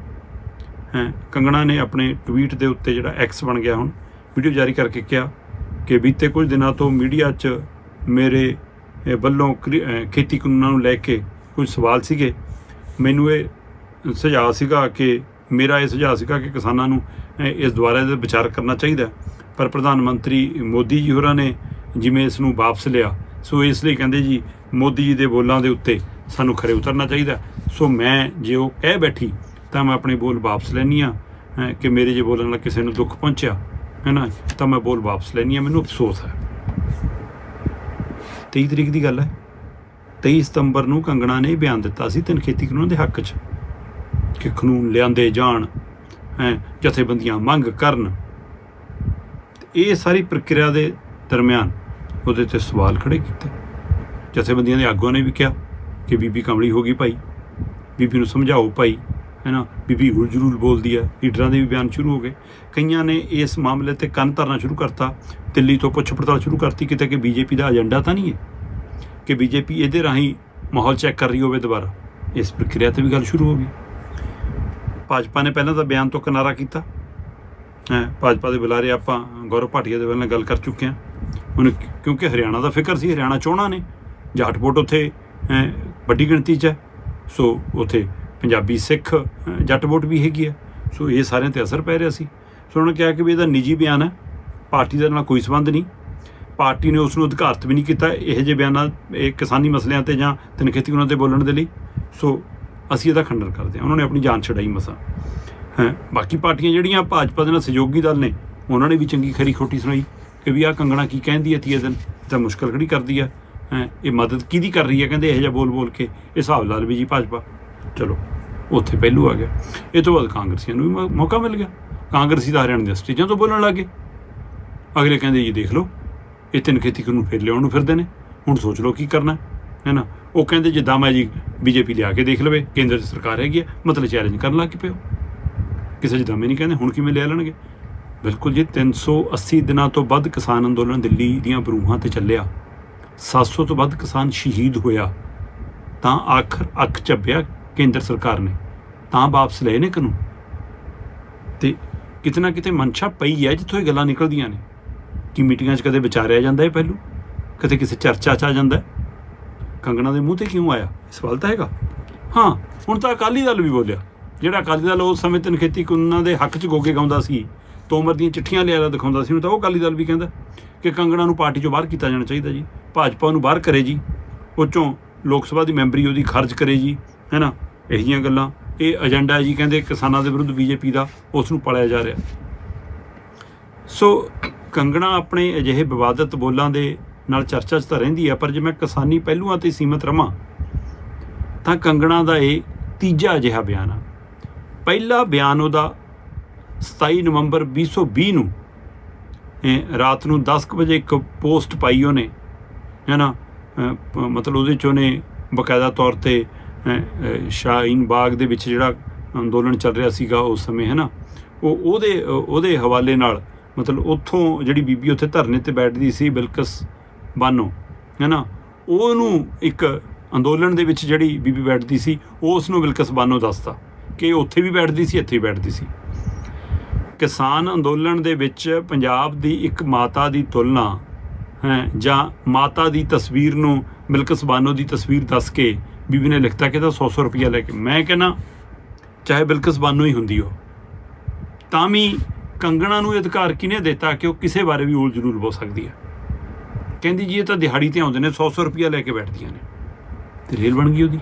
ਹੈ, ਕੰਗਣਾ ਨੇ ਆਪਣੇ ਟਵੀਟ ਦੇ ਉੱਤੇ ਜਿਹੜਾ ਐਕਸ ਬਣ ਗਿਆ ਹੁਣ ਵੀਡੀਓ ਜਾਰੀ ਕਰਕੇ ਕਿਹਾ ਕਿ ਬੀਤੇ ਕੁਝ ਦਿਨਾਂ ਤੋਂ ਮੀਡੀਆ 'ਚ ਮੇਰੇ ਵੱਲੋਂ ਕ੍ਰਿ- ਖੇਤੀ ਕਾਨੂੰਨਾਂ ਨੂੰ ਲੈ ਕੇ ਕੁਝ ਸਵਾਲ ਸੀਗੇ। ਮੈਨੂੰ ਇਹ ਸੁਝਾਅ ਸੀਗਾ ਕਿ, ਮੇਰਾ ਇਹ ਸੁਝਾਅ ਸੀਗਾ ਕਿ ਕਿਸਾਨਾਂ ਨੂੰ ਇਸ ਦੁਆਰਾ ਦੇ ਵਿਚਾਰ ਕਰਨਾ ਚਾਹੀਦਾ ਪਰ ਪ੍ਰਧਾਨ ਮੰਤਰੀ ਮੋਦੀ ਜੀ ਹੋਰਾਂ ਨੇ ਜਿਵੇਂ ਇਸ ਨੂੰ ਵਾਪਸ ਲਿਆ, ਸੋ ਇਸ ਲਈ ਕਹਿੰਦੇ ਜੀ, ਮੋਦੀ ਜੀ ਦੇ ਬੋਲਾਂ ਦੇ ਉੱਤੇ ਸਾਨੂੰ ਖਰੇ ਉਤਰਨਾ ਚਾਹੀਦਾ ਸੋ ਮੈਂ ਜੇ ਉਹ ਕਹਿ ਬੈਠੀ ਤਾਂ ਮੈਂ ਆਪਣੇ ਬੋਲ ਵਾਪਸ ਲੈਣੀ ਆ ਕਿ ਮੇਰੇ ਜੇ ਬੋਲਣ ਨਾਲ ਕਿਸੇ ਨੂੰ ਦੁੱਖ ਪਹੁੰਚਿਆ ਹੈ ਨਾ ਤਾਂ ਮੈਂ ਬੋਲ ਵਾਪਸ ਲੈਣੀ ਆ ਮੈਨੂੰ ਅਫਸੋਸ ਹੈ। 23 ਤਰੀਕ ਦੀ ਗੱਲ ਹੈ। 23 ਸਤੰਬਰ ਨੂੰ ਕੰਗਣਾ ਨੇ ਇਹ ਬਿਆਨ ਦਿੱਤਾ ਸੀ ਤਿੰਨ ਖੇਤੀ ਕਾਨੂੰਨਾਂ ਦੇ ਹੱਕ 'ਚ, ਕਿ ਕਾਨੂੰਨ ਲਿਆਂਦੇ ਜਾਣ, ਹੈ, ਜਥੇਬੰਦੀਆਂ ਮੰਗ ਕਰਨ। ਇਹ ਸਾਰੀ ਪ੍ਰਕਿਰਿਆ ਦੇ ਦਰਮਿਆਨ ਉਹਦੇ ਤੇ ਸਵਾਲ ਖੜੇ ਕੀਤੇ। ਜਥੇਬੰਦੀਆਂ ਦੇ ਆਗੂਆਂ ਨੇ ਵੀ ਕਿਹਾ ਕਿ ਬੀਬੀ ਕਮਲੀ ਹੋ ਗਈ ਭਾਈ, ਬੀਬੀ ਨੂੰ ਸਮਝਾਓ ਭਾਈ। ਹੈ ਨਾ ਬੀਬੀ ਹੁਲ ਜਰੂਲ ਬੋਲਦੀ ਹੈ। ਲੀਡਰਾਂ ਦੇ ਵੀ ਬਿਆਨ ਸ਼ੁਰੂ ਹੋ ਗਏ। ਕਈਆਂ ਨੇ ਇਸ ਮਾਮਲੇ ਤੇ ਕੰਨ ਧਰਨਾ ਸ਼ੁਰੂ ਕਰਤਾ। ਦਿੱਲੀ ਤੋਂ ਪੁੱਛ ਪੜਤਾਲ ਸ਼ੁਰੂ ਕਰਤੀ ਕਿਤੇ ਕਿ ਬੀਜੇਪੀ ਦਾ ਏਜੰਡਾ ਤਾਂ ਨਹੀਂ ਹੈ? ਕਿ ਬੀਜੇਪੀ ਇਹਦੇ ਰਾਹੀਂ ਮਾਹੌਲ ਚੈੱਕ ਕਰ ਰਹੀ ਹੋਵੇ ਦੁਬਾਰਾ? ਇਸ ਪ੍ਰਕਿਰਿਆ ਤੇ ਵੀ ਗੱਲ ਸ਼ੁਰੂ ਹੋ ਗਈ। ਭਾਜਪਾ ਨੇ ਪਹਿਲਾਂ ਤਾਂ ਬਿਆਨ ਤੋਂ ਕਿਨਾਰਾ ਕੀਤਾ। ਹੈ, ਭਾਜਪਾ ਦੇ ਬੁਲਾਰੇ ਆਪਾਂ ਗੌਰਵ ਭਾਟੀਆ ਦੇ ਵੱਲ ਨਾਲ ਗੱਲ ਕਰ ਚੁੱਕੇ ਹਾਂ। ਉਹਨੇ ਕਿਉਂਕਿ ਹਰਿਆਣਾ ਦਾ ਫਿਕਰ ਸੀ, ਹਰਿਆਣਾ ਚੋਣਾਂ ਨੇ। ਜਾਟ ਉੱਥੇ ਵੱਡੀ ਗਿਣਤੀ 'ਚ ਹੈ। ਸੋ ਉੱਥੇ ਪੰਜਾਬੀ ਸਿੱਖ ਜੱਟ ਵੋਟ ਵੀ ਹੈਗੀ ਆ ਸੋ ਇਹ ਸਾਰਿਆਂ ਤੇ ਅਸਰ ਪੈ ਰਿਹਾ ਸੀ। ਸੋ ਉਹਨਾਂ ਕਿਹਾ ਕਿ ਵੀ ਇਹਦਾ ਨਿੱਜੀ ਬਿਆਨ ਹੈ। ਪਾਰਟੀ ਦੇ ਨਾਲ ਕੋਈ ਸੰਬੰਧ ਨਹੀਂ। ਪਾਰਟੀ ਨੇ ਉਸ ਨੂੰ ਅਧਿਕਾਰਤ ਵੀ ਨਹੀਂ ਕੀਤਾ ਇਹੋ ਜਿਹੇ ਬਿਆਨਾਂ, ਇਹ ਕਿਸਾਨੀ ਮਸਲਿਆਂ ਤੇ ਜਾਂ ਤਨਖੇਤੀ ਉਹਨਾਂ ਤੇ ਬੋਲਣ ਦੇ ਲਈ। ਸੋ ਅਸੀਂ ਇਹਦਾ ਖੰਡਨ ਕਰਦੇ ਹਾਂ। ਉਹਨਾਂ ਨੇ ਆਪਣੀ ਜਾਨ ਛਡਾਈ ਮਸਾਂ। ਹੈ, ਬਾਕੀ ਪਾਰਟੀਆਂ ਜਿਹੜੀਆਂ ਭਾਜਪਾ ਦੇ ਨਾਲ ਸਹਿਯੋਗੀ ਦਲ ਨੇ, ਉਹਨਾਂ ਨੇ ਵੀ ਚੰਗੀ ਖਰੀ ਖੋਟੀ ਸੁਣਾਈ ਕਿ ਵੀ ਆਹ ਕੰਗਣਾ ਕੀ ਕਹਿੰਦੀ ਹੈ ਤੀਏ ਦਿਨ, ਤਾਂ ਮੁਸ਼ਕਲ ਖੜੀ ਕਰਦੀ ਹੈ। ਹੈਂ, ਇਹ ਮਦਦ ਕਿਹਦੀ ਕਰ ਰਹੀ ਹੈ? ਕਹਿੰਦੇ ਇਹੋ ਜਿਹਾ ਬੋਲ ਬੋਲ ਕੇ, ਇਹ ਹਿਸਾਬ ਲਾ ਲਵੇ ਜੀ ਭਾਜਪਾ। ਚਲੋ, ਉੱਥੇ ਪਹਿਲੂ ਆ ਗਿਆ। ਇਹ ਤੋਂ ਬਾਅਦ ਕਾਂਗਰਸੀਆਂ ਨੂੰ ਵੀ ਮੌ- ਮੌਕਾ ਮਿਲ ਗਿਆ। ਕਾਂਗਰਸੀ ਦਾ ਹਰਿਆਣਾ ਦੀਆਂ ਸਟੇਜਾਂ ਤੋਂ ਬੋਲਣ ਲੱਗੇ ਅਗਲੇ ਕਹਿੰਦੇ, ਜੀ ਦੇਖ ਲਓ, ਇਹ ਤਿੰਨ ਖੇਤੀ ਕਾਨੂੰਨ ਫਿਰ ਲਿਆਉਣ ਨੂੰ ਫਿਰਦੇ ਨੇ। ਹੁਣ ਸੋਚ ਲਓ ਕੀ ਕਰਨਾ ਹੈ ਨਾ? ਉਹ ਕਹਿੰਦੇ ਜਿੱਦਾਂ ਮੈਂ ਜੀ ਬੀਜੇਪੀ ਲਿਆ ਕੇ ਦੇਖ ਲਵੇ, ਕੇਂਦਰ ਦੀ ਸਰਕਾਰ ਹੈਗੀ ਹੈ, ਮਤਲਬ ਚੈਲੰਜ ਕਰਨ ਲੱਗ ਪਿਓ ਕਿਸੇ ਚ ਦਮੇ ਨਹੀਂ ਕਹਿੰਦੇ, ਹੁਣ ਕਿਵੇਂ ਲੈ ਲੈਣਗੇ? ਬਿਲਕੁਲ ਜੀ 380 ਦਿਨਾਂ ਤੋਂ ਵੱਧ ਕਿਸਾਨ ਅੰਦੋਲਨ ਦਿੱਲੀ ਦੀਆਂ ਬਰੂਹਾਂ ਤੇ ਚੱਲਿਆ। 700 ਤੋਂ ਵੱਧ ਕਿਸਾਨ ਸ਼ਹੀਦ ਹੋਇਆ। ਤਾਂ ਆਖਰ ਅੱਖ ਚੱਬਿਆ ਕੇਂਦਰ ਸਰਕਾਰ ਨੇ। ਤਾਂ ਵਾਪਸ ਲਏ ਨੇ ਕਾਨੂੰਨ ਤੇ ਕਿਤੇ ਨਾ ਕਿਤੇ ਮਨਸ਼ਾ ਪਈ ਹੈ ਜਿੱਥੋਂ ਇਹ ਗੱਲਾਂ ਨਿਕਲਦੀਆਂ ਨੇ। ਕਿ ਮੀਟਿੰਗਾਂ 'ਚ ਕਦੇ ਵਿਚਾਰਿਆ ਜਾਂਦਾ ਹੈ ਪਹਿਲੂ? ਕਦੇ ਕਿਸੇ ਚਰਚਾ 'ਚ ਆ ਜਾਂਦਾ ਕੰਗਣਾ ਦੇ ਮੂੰਹ ਤੇ ਕਿਉਂ ਆਇਆ? ਇਹ ਸਵਾਲ ਤਾਂ ਹੈਗਾ। ਹਾਂ, ਹੁਣ ਤਾਂ ਅਕਾਲੀ ਦਲ ਵੀ ਬੋਲਿਆ। ਜਿਹੜਾ ਅਕਾਲੀ ਦਲ ਉਸ ਸਮੇਂ ਤਿੰਨ ਖੇਤੀ ਕਾਨੂੰਨਾਂ ਦੇ ਹੱਕ 'ਚ ਗੋਗੇ ਗਾਉਂਦਾ ਸੀ, ਤੋਮਰ ਦੀਆਂ ਚਿੱਠੀਆਂ ਲਿਆ ਦਿਖਾਉਂਦਾ ਸੀ, ਹੁਣ ਤਾਂ ਉਹ ਅਕਾਲੀ ਦਲ ਵੀ ਕਹਿੰਦਾ ਕਿ ਕੰਗਣਾ ਨੂੰ ਪਾਰਟੀ 'ਚੋਂ ਬਾਹਰ ਕੀਤਾ ਜਾਣਾ ਚਾਹੀਦਾ ਜੀ। ਭਾਜਪਾ ਨੂੰ ਬਾਹਰ ਕਰੇ ਜੀ। ਉਹ 'ਚੋਂ ਲੋਕ ਸਭਾ ਦੀ ਮੈਂਬਰੀ ਉਹਦੀ ਖਰਚ ਕਰੇ ਜੀ। ਹੈ ਨਾ ਇਹੋ ਗੱਲਾਂ। ਇਹ ਏਜੰਡਾ ਜੀ, ਕਹਿੰਦੇ ਕਿਸਾਨਾਂ ਦੇ ਵਿਰੁੱਧ ਬੀਜੇਪੀ ਦਾ, ਉਸ ਨੂੰ ਪਾਲਿਆ ਜਾ ਰਿਹਾ। ਸੋ ਕੰਗਣਾ ਆਪਣੇ ਅਜਿਹੇ ਵਿਵਾਦਤ ਬੋਲਾਂ ਦੇ ਨਾਲ ਚਰਚਾ 'ਚ ਤਾਂ ਰਹਿੰਦੀ ਆ, ਪਰ ਜੇ ਮੈਂ ਕਿਸਾਨੀ ਪਹਿਲੂਆਂ ਤੇ ਸੀਮਤ ਰਵਾਂ, ਤਾਂ ਕੰਗਣਾ ਦਾ ਇਹ ਤੀਜਾ ਅਜਿਹਾ ਬਿਆਨ ਆ। ਪਹਿਲਾ ਬਿਆਨ ਉਹਦਾ 27 ਨਵੰਬਰ 2020 ਨੂੰ ਰਾਤ ਨੂੰ 10 ਕੁ ਵਜੇ ਇੱਕ ਪੋਸਟ ਪਾਈ ਉਹਨੇ ਹੈ ਨਾ ਮਤਲਬ ਉਹਦੇ 'ਚ ਉਹਨੇ ਬਕਾਇਦਾ ਤੌਰ ਤੇ ਸ਼ਾਹੀਨ ਬਾਗ ਦੇ ਵਿੱਚ ਜਿਹੜਾ ਅੰਦੋਲਨ ਚੱਲ ਰਿਹਾ ਸੀਗਾ ਉਸ ਸਮੇਂ ਹੈ ਨਾ ਉਹ ਉਹਦੇ ਉਹਦੇ ਹਵਾਲੇ ਨਾਲ, ਮਤਲਬ ਉੱਥੋਂ ਜਿਹੜੀ ਬੀਬੀ ਉੱਥੇ ਧਰਨੇ ਤੇ ਬੈਠਦੀ ਸੀ, ਬਿਲਕਸ ਬਾਨੋ ਹੈ ਨਾ ਉਹਨੂੰ ਇੱਕ ਅੰਦੋਲਨ ਦੇ ਵਿੱਚ ਜਿਹੜੀ ਬੀਬੀ ਬੈਠਦੀ ਸੀ ਉਹ ਉਸ ਨੂੰ ਬਿਲਕਸ ਬਾਨੋ ਦੱਸਦਾ ਕਿ ਉੱਥੇ ਵੀ ਬੈਠਦੀ ਸੀ, ਇੱਥੇ ਵੀ ਬੈਠਦੀ ਸੀ। ਕਿਸਾਨ ਅੰਦੋਲਨ ਦੇ ਵਿੱਚ ਪੰਜਾਬ ਦੀ ਇੱਕ ਮਾਤਾ ਦੀ ਤੁਲਨਾ, ਹੈ, ਜਾਂ ਮਾਤਾ ਦੀ ਤਸਵੀਰ ਨੂੰ ਬਿਲਕਸ ਬਾਨੋ ਦੀ ਤਸਵੀਰ ਦੱਸ ਕੇ ਬੀਬੀ ਨੇ ਲਿਖਤਾ ਕਿ ਤਾਂ 100 ਰੁਪਇਆ ਲੈ ਕੇ ਮੈਂ ਕਹਿੰਦਾ, ਚਾਹੇ ਬਿਲਕਸ ਬਾਨੋ ਹੀ ਹੁੰਦੀ ਹੋ ਤਾਂ ਵੀ ਕੰਗਣਾ ਨੂੰ ਅਧਿਕਾਰ ਕਿਹਨੇ ਦਿੱਤਾ ਕਿ ਉਹ ਕਿਸੇ ਬਾਰੇ ਵੀ ਉਲ ਜ਼ਰੂਰ ਬੋਲ ਸਕਦੀ ਹੈ? ਕਹਿੰਦੀ ਜੀ, ਇਹ ਤਾਂ ਦਿਹਾੜੀ ਤੇ ਆਉਂਦੇ ਨੇ 100 100 ਰੁਪਇਆ ਲੈ ਕੇ ਬੈਠਦੀਆਂ ਨੇ। ਤੇ ਰੇਲ ਬਣ ਗਈ ਉਹਦੀ।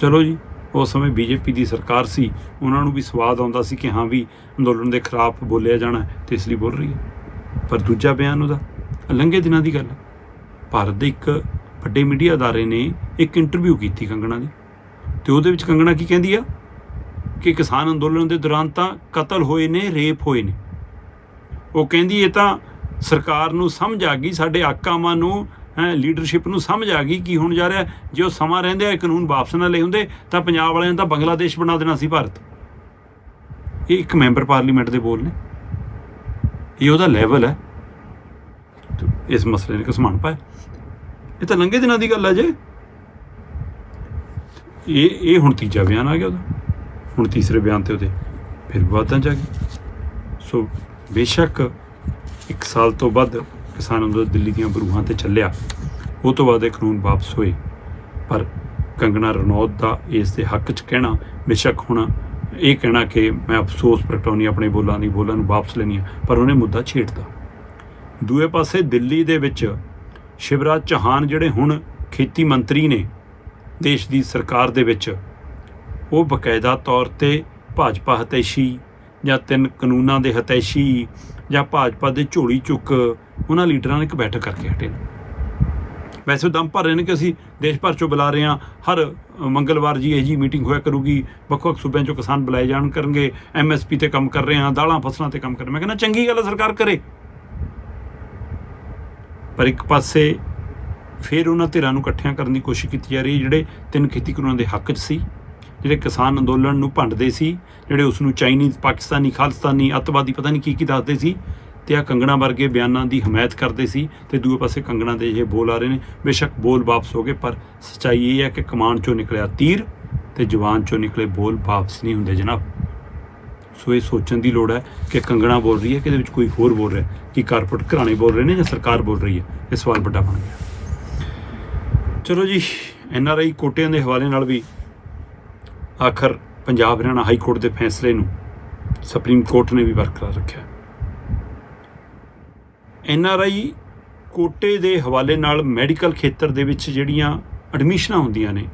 ਚਲੋ ਜੀ ਉਸ ਸਮੇਂ ਬੀਜੇਪੀ ਦੀ ਸਰਕਾਰ ਸੀ, ਉਹਨਾਂ ਨੂੰ ਵੀ ਸਵਾਦ ਆਉਂਦਾ ਸੀ ਕਿ ਹਾਂ ਵੀ ਅੰਦੋਲਨ ਦੇ ਖਿਲਾਫ ਬੋਲਿਆ ਜਾਣਾ ਹੈ ਤੇ ਇਸ ਲਈ ਬੋਲ ਰਹੀ ਹੈ। ਪਰ ਦੂਜਾ ਬਿਆਨ ਉਹਦਾ ਲੰਘੇ ਦਿਨਾਂ ਦੀ ਗੱਲ ਭਾਰਤ ਦੇ ਇੱਕ ਵੱਡੇ ਮੀਡੀਆ ਅਦਾਰੇ ਨੇ ਇੱਕ ਇੰਟਰਵਿਊ ਕੀਤੀ ਕੰਗਣਾ ਦੀ। ਤੇ ਉਹਦੇ ਵਿੱਚ ਕੰਗਣਾ ਕੀ ਕਹਿੰਦੀ ਆ? ਕਿ ਕਿਸਾਨ ਅੰਦੋਲਨ ਦੇ ਦੌਰਾਨ ਤਾਂ ਕਤਲ ਹੋਏ ਨੇ, ਰੇਪ ਹੋਏ ਨੇ। ਉਹ ਕਹਿੰਦੀ, ਇਹ ਤਾਂ ਸਰਕਾਰ ਨੂੰ ਸਮਝ ਆ ਗਈ, ਸਾਡੇ ਆਕਾਵਾਂ ਨੂੰ, ਹੈ ਲੀਡਰਸ਼ਿਪ ਨੂੰ ਸਮਝ ਆ ਗਈ ਕੀ ਹੋਣ ਜਾ ਰਿਹਾ, ਜੇ ਉਹ ਸਮਾਂ ਰਹਿੰਦੇ ਇਹ ਕਾਨੂੰਨ ਵਾਪਸ ਨਾ ਲਏ ਹੁੰਦੇ, ਤਾਂ ਪੰਜਾਬ ਵਾਲਿਆਂ ਨੇ ਤਾਂ ਬੰਗਲਾਦੇਸ਼ ਬਣਾ ਦੇਣਾ ਸੀ ਭਾਰਤ। ਇਹ ਇੱਕ ਮੈਂਬਰ ਪਾਰਲੀਮੈਂਟ ਦੇ ਬੋਲ ਨੇ। ਇਹ ਉਹਦਾ ਲੈਵਲ ਹੈ। ਇਸ ਮਸਲੇ ਨੇ ਕਿਸਮਾਨ ਪਾਇਆ? ਇਹ ਤਾਂ ਲੰਘੇ ਦਿਨਾਂ ਦੀ ਗੱਲ ਹੈ ਜੇ। ਇਹ ਇਹ ਹੁਣ ਤੀਜਾ ਬਿਆਨ ਆ ਗਿਆ ਉਹਦਾ। ਹੁਣ ਤੀਸਰੇ ਬਿਆਨ ਤੇ ਉਹਦੇ ਫਿਰ ਵਿਵਾਦਾਂ ਚ ਆ ਗਈ ਸੋ ਬੇਸ਼ੱਕ ਇੱਕ ਸਾਲ ਤੋਂ ਬਾਅਦ ਕਿਸਾਨ ਅੰਦੋਲਨ ਦਿੱਲੀ ਦੀਆਂ ਬਰੂਹਾਂ ਤੇ ਚੱਲਿਆ। ਉਹ ਤੋਂ ਬਾਅਦ ਇਹ ਕਾਨੂੰਨ ਵਾਪਸ ਹੋਏ। ਪਰ ਕੰਗਣਾ ਰਣੌਤ ਦਾ ਇਸ ਦੇ ਹੱਕ 'ਚ ਕਹਿਣਾ, ਬੇਸ਼ੱਕ ਹੁਣ ਇਹ ਕਹਿਣਾ ਕਿ ਮੈਂ ਅਫਸੋਸ ਪ੍ਰਗਟਾਉਣੀ, ਆਪਣੇ ਬੋਲਾਂ ਦੀ ਬੋਲਾਂ ਨੂੰ ਵਾਪਸ ਲੈਣੀ ਆ, ਪਰ ਉਹਨੇ ਮੁੱਦਾ ਛੇੜਦਾ ਦੂਏ ਪਾਸੇ ਦਿੱਲੀ ਦੇ ਵਿੱਚ ਸ਼ਿਵਰਾਜ ਚੌਹਾਨ ਜਿਹੜੇ ਹੁਣ ਖੇਤੀ ਮੰਤਰੀ ਨੇ ਦੇਸ਼ ਦੀ ਸਰਕਾਰ ਦੇ ਵਿੱਚ, ਉਹ ਬਕਾਇਦਾ ਤੌਰ ਤੇ ਭਾਜਪਾ ਹਤੈਸ਼ੀ ਜਾਂ ਤਿੰਨ ਕਾਨੂੰਨਾਂ ਦੇ ਹਤੈਸ਼ੀ ਜਾਂ ਭਾਜਪਾ ਦੇ ਝੋਲੀ ਚੁੱਕ ਉਹਨਾਂ ਲੀਡਰਾਂ ਨੇ ਇੱਕ ਬੈਠਕ ਕਰਕੇ ਹਟੇ ਨੇ। ਵੈਸੇ ਉਹ ਦਮ ਭਰ ਰਹੇ ਨੇ ਕਿ ਅਸੀਂ ਦੇਸ਼ ਭਰ ਚੋਂ ਬੁਲਾ ਰਹੇ ਹਾਂ, ਹਰ ਮੰਗਲਵਾਰ ਜੀ ਇਹ ਜੀ ਮੀਟਿੰਗ ਹੋਇਆ ਕਰੂਗੀ, ਵੱਖ-ਵੱਖ ਸੂਬਿਆਂ ਚੋਂ ਕਿਸਾਨ ਬੁਲਾਏ ਜਾਣ ਕਰਨਗੇ ਐਮਐਸਪੀ ਤੇ ਕੰਮ ਕਰ ਰਹੇ ਹਾਂ, ਦਾਲਾਂ ਫਸਲਾਂ ਤੇ ਕੰਮ ਕਰ ਮੈਂ ਕਹਿੰਦਾ ਚੰਗੀ ਗੱਲ ਹੈ ਸਰਕਾਰ ਕਰੇ। ਪਰ ਇੱਕ ਪਾਸੇ ਫਿਰ ਉਹਨਾਂ ਧਿਰਾਂ ਨੂੰ ਇਕੱਠਿਆਂ ਕਰਨ ਦੀ ਕੋਸ਼ਿਸ਼ ਕੀਤੀ ਜਾ ਰਹੀ ਹੈ, ਜਿਹੜੇ ਤਿੰਨ ਖੇਤੀ ਕਾਨੂੰਨਾਂ ਦੇ ਹੱਕ 'ਚ ਸੀ, ਜਿਹੜੇ ਕਿਸਾਨ ਅੰਦੋਲਨ ਨੂੰ ਭੰਡਦੇ ਸੀ, ਜਿਹੜੇ ਉਸ ਨੂੰ ਚਾਈਨੀਜ਼, ਪਾਕਿਸਤਾਨੀ, ਖਾਲਿਸਤਾਨੀ ਅੱਤਵਾਦੀ ਪਤਾ ਨਹੀਂ ਕੀ ਕੀ ਦੱਸਦੇ ਸੀ ਤੇ ਆ ਕੰਗਣਾ ਵਰਗੇ ਬਿਆਨਾਂ ਦੀ ਹਮਾਇਤ ਕਰਦੇ ਸੀ ਤੇ ਦੂਏ ਪਾਸੇ ਕੰਗਣਾ ਦੇ ਇਹ ਬੋਲ ਆ ਰਹੇ ਨੇ, ਬੇਸ਼ੱਕ ਬੋਲ ਵਾਪਸ ਹੋ ਗਏ, ਪਰ ਸਚਾਈ ਇਹ ਹੈ ਕਿ ਕਮਾਨ ਚੋਂ ਨਿਕਲਿਆ ਤੀਰ ਤੇ ਜਵਾਨ ਚੋਂ ਨਿਕਲੇ ਬੋਲ ਵਾਪਸ ਨਹੀਂ ਹੁੰਦੇ ਜਨਾਬ। ਸੋ ਇਹ ਸੋਚਣ ਦੀ ਲੋੜ ਹੈ ਕਿ ਕੰਗਣਾ ਬੋਲ ਰਹੀ ਹੈ ਕਿ ਇਹਦੇ ਵਿੱਚ ਕੋਈ ਹੋਰ ਬੋਲ ਰਿਹਾ ਕਿ ਕਾਰਪੋਰੇਟ ਘਰਾਣੇ ਬੋਲ ਰਹੇ ਨੇ ਜਾਂ ਸਰਕਾਰ ਬੋਲ ਰਹੀ ਹੈ? ਇਹ ਸਵਾਲ ਵੱਡਾ ਬਣ ਗਿਆ। ਚਲੋ ਜੀ, ਐਨ ਆਰ ਆਈ ਕੋਟਿਆਂ ਦੇ ਹਵਾਲੇ ਨਾਲ ਵੀ ਆਖਰ ਪੰਜਾਬ ਹਰਿਆਣਾ ਹਾਈ ਕੋਰਟ ਦੇ ਫੈਸਲੇ ਨੂੰ ਸੁਪਰੀਮ ਕੋਰਟ ਨੇ ਵੀ ਬਰਕਰਾਰ ਰੱਖਿਆ। ਐਨ ਆਰ ਆਈ ਕੋਟੇ ਦੇ ਹਵਾਲੇ ਨਾਲ ਮੈਡੀਕਲ ਖੇਤਰ ਦੇ ਵਿੱਚ ਜਿਹੜੀਆਂ ਐਡਮਿਸ਼ਨਾਂ ਹੁੰਦੀਆਂ ਨੇ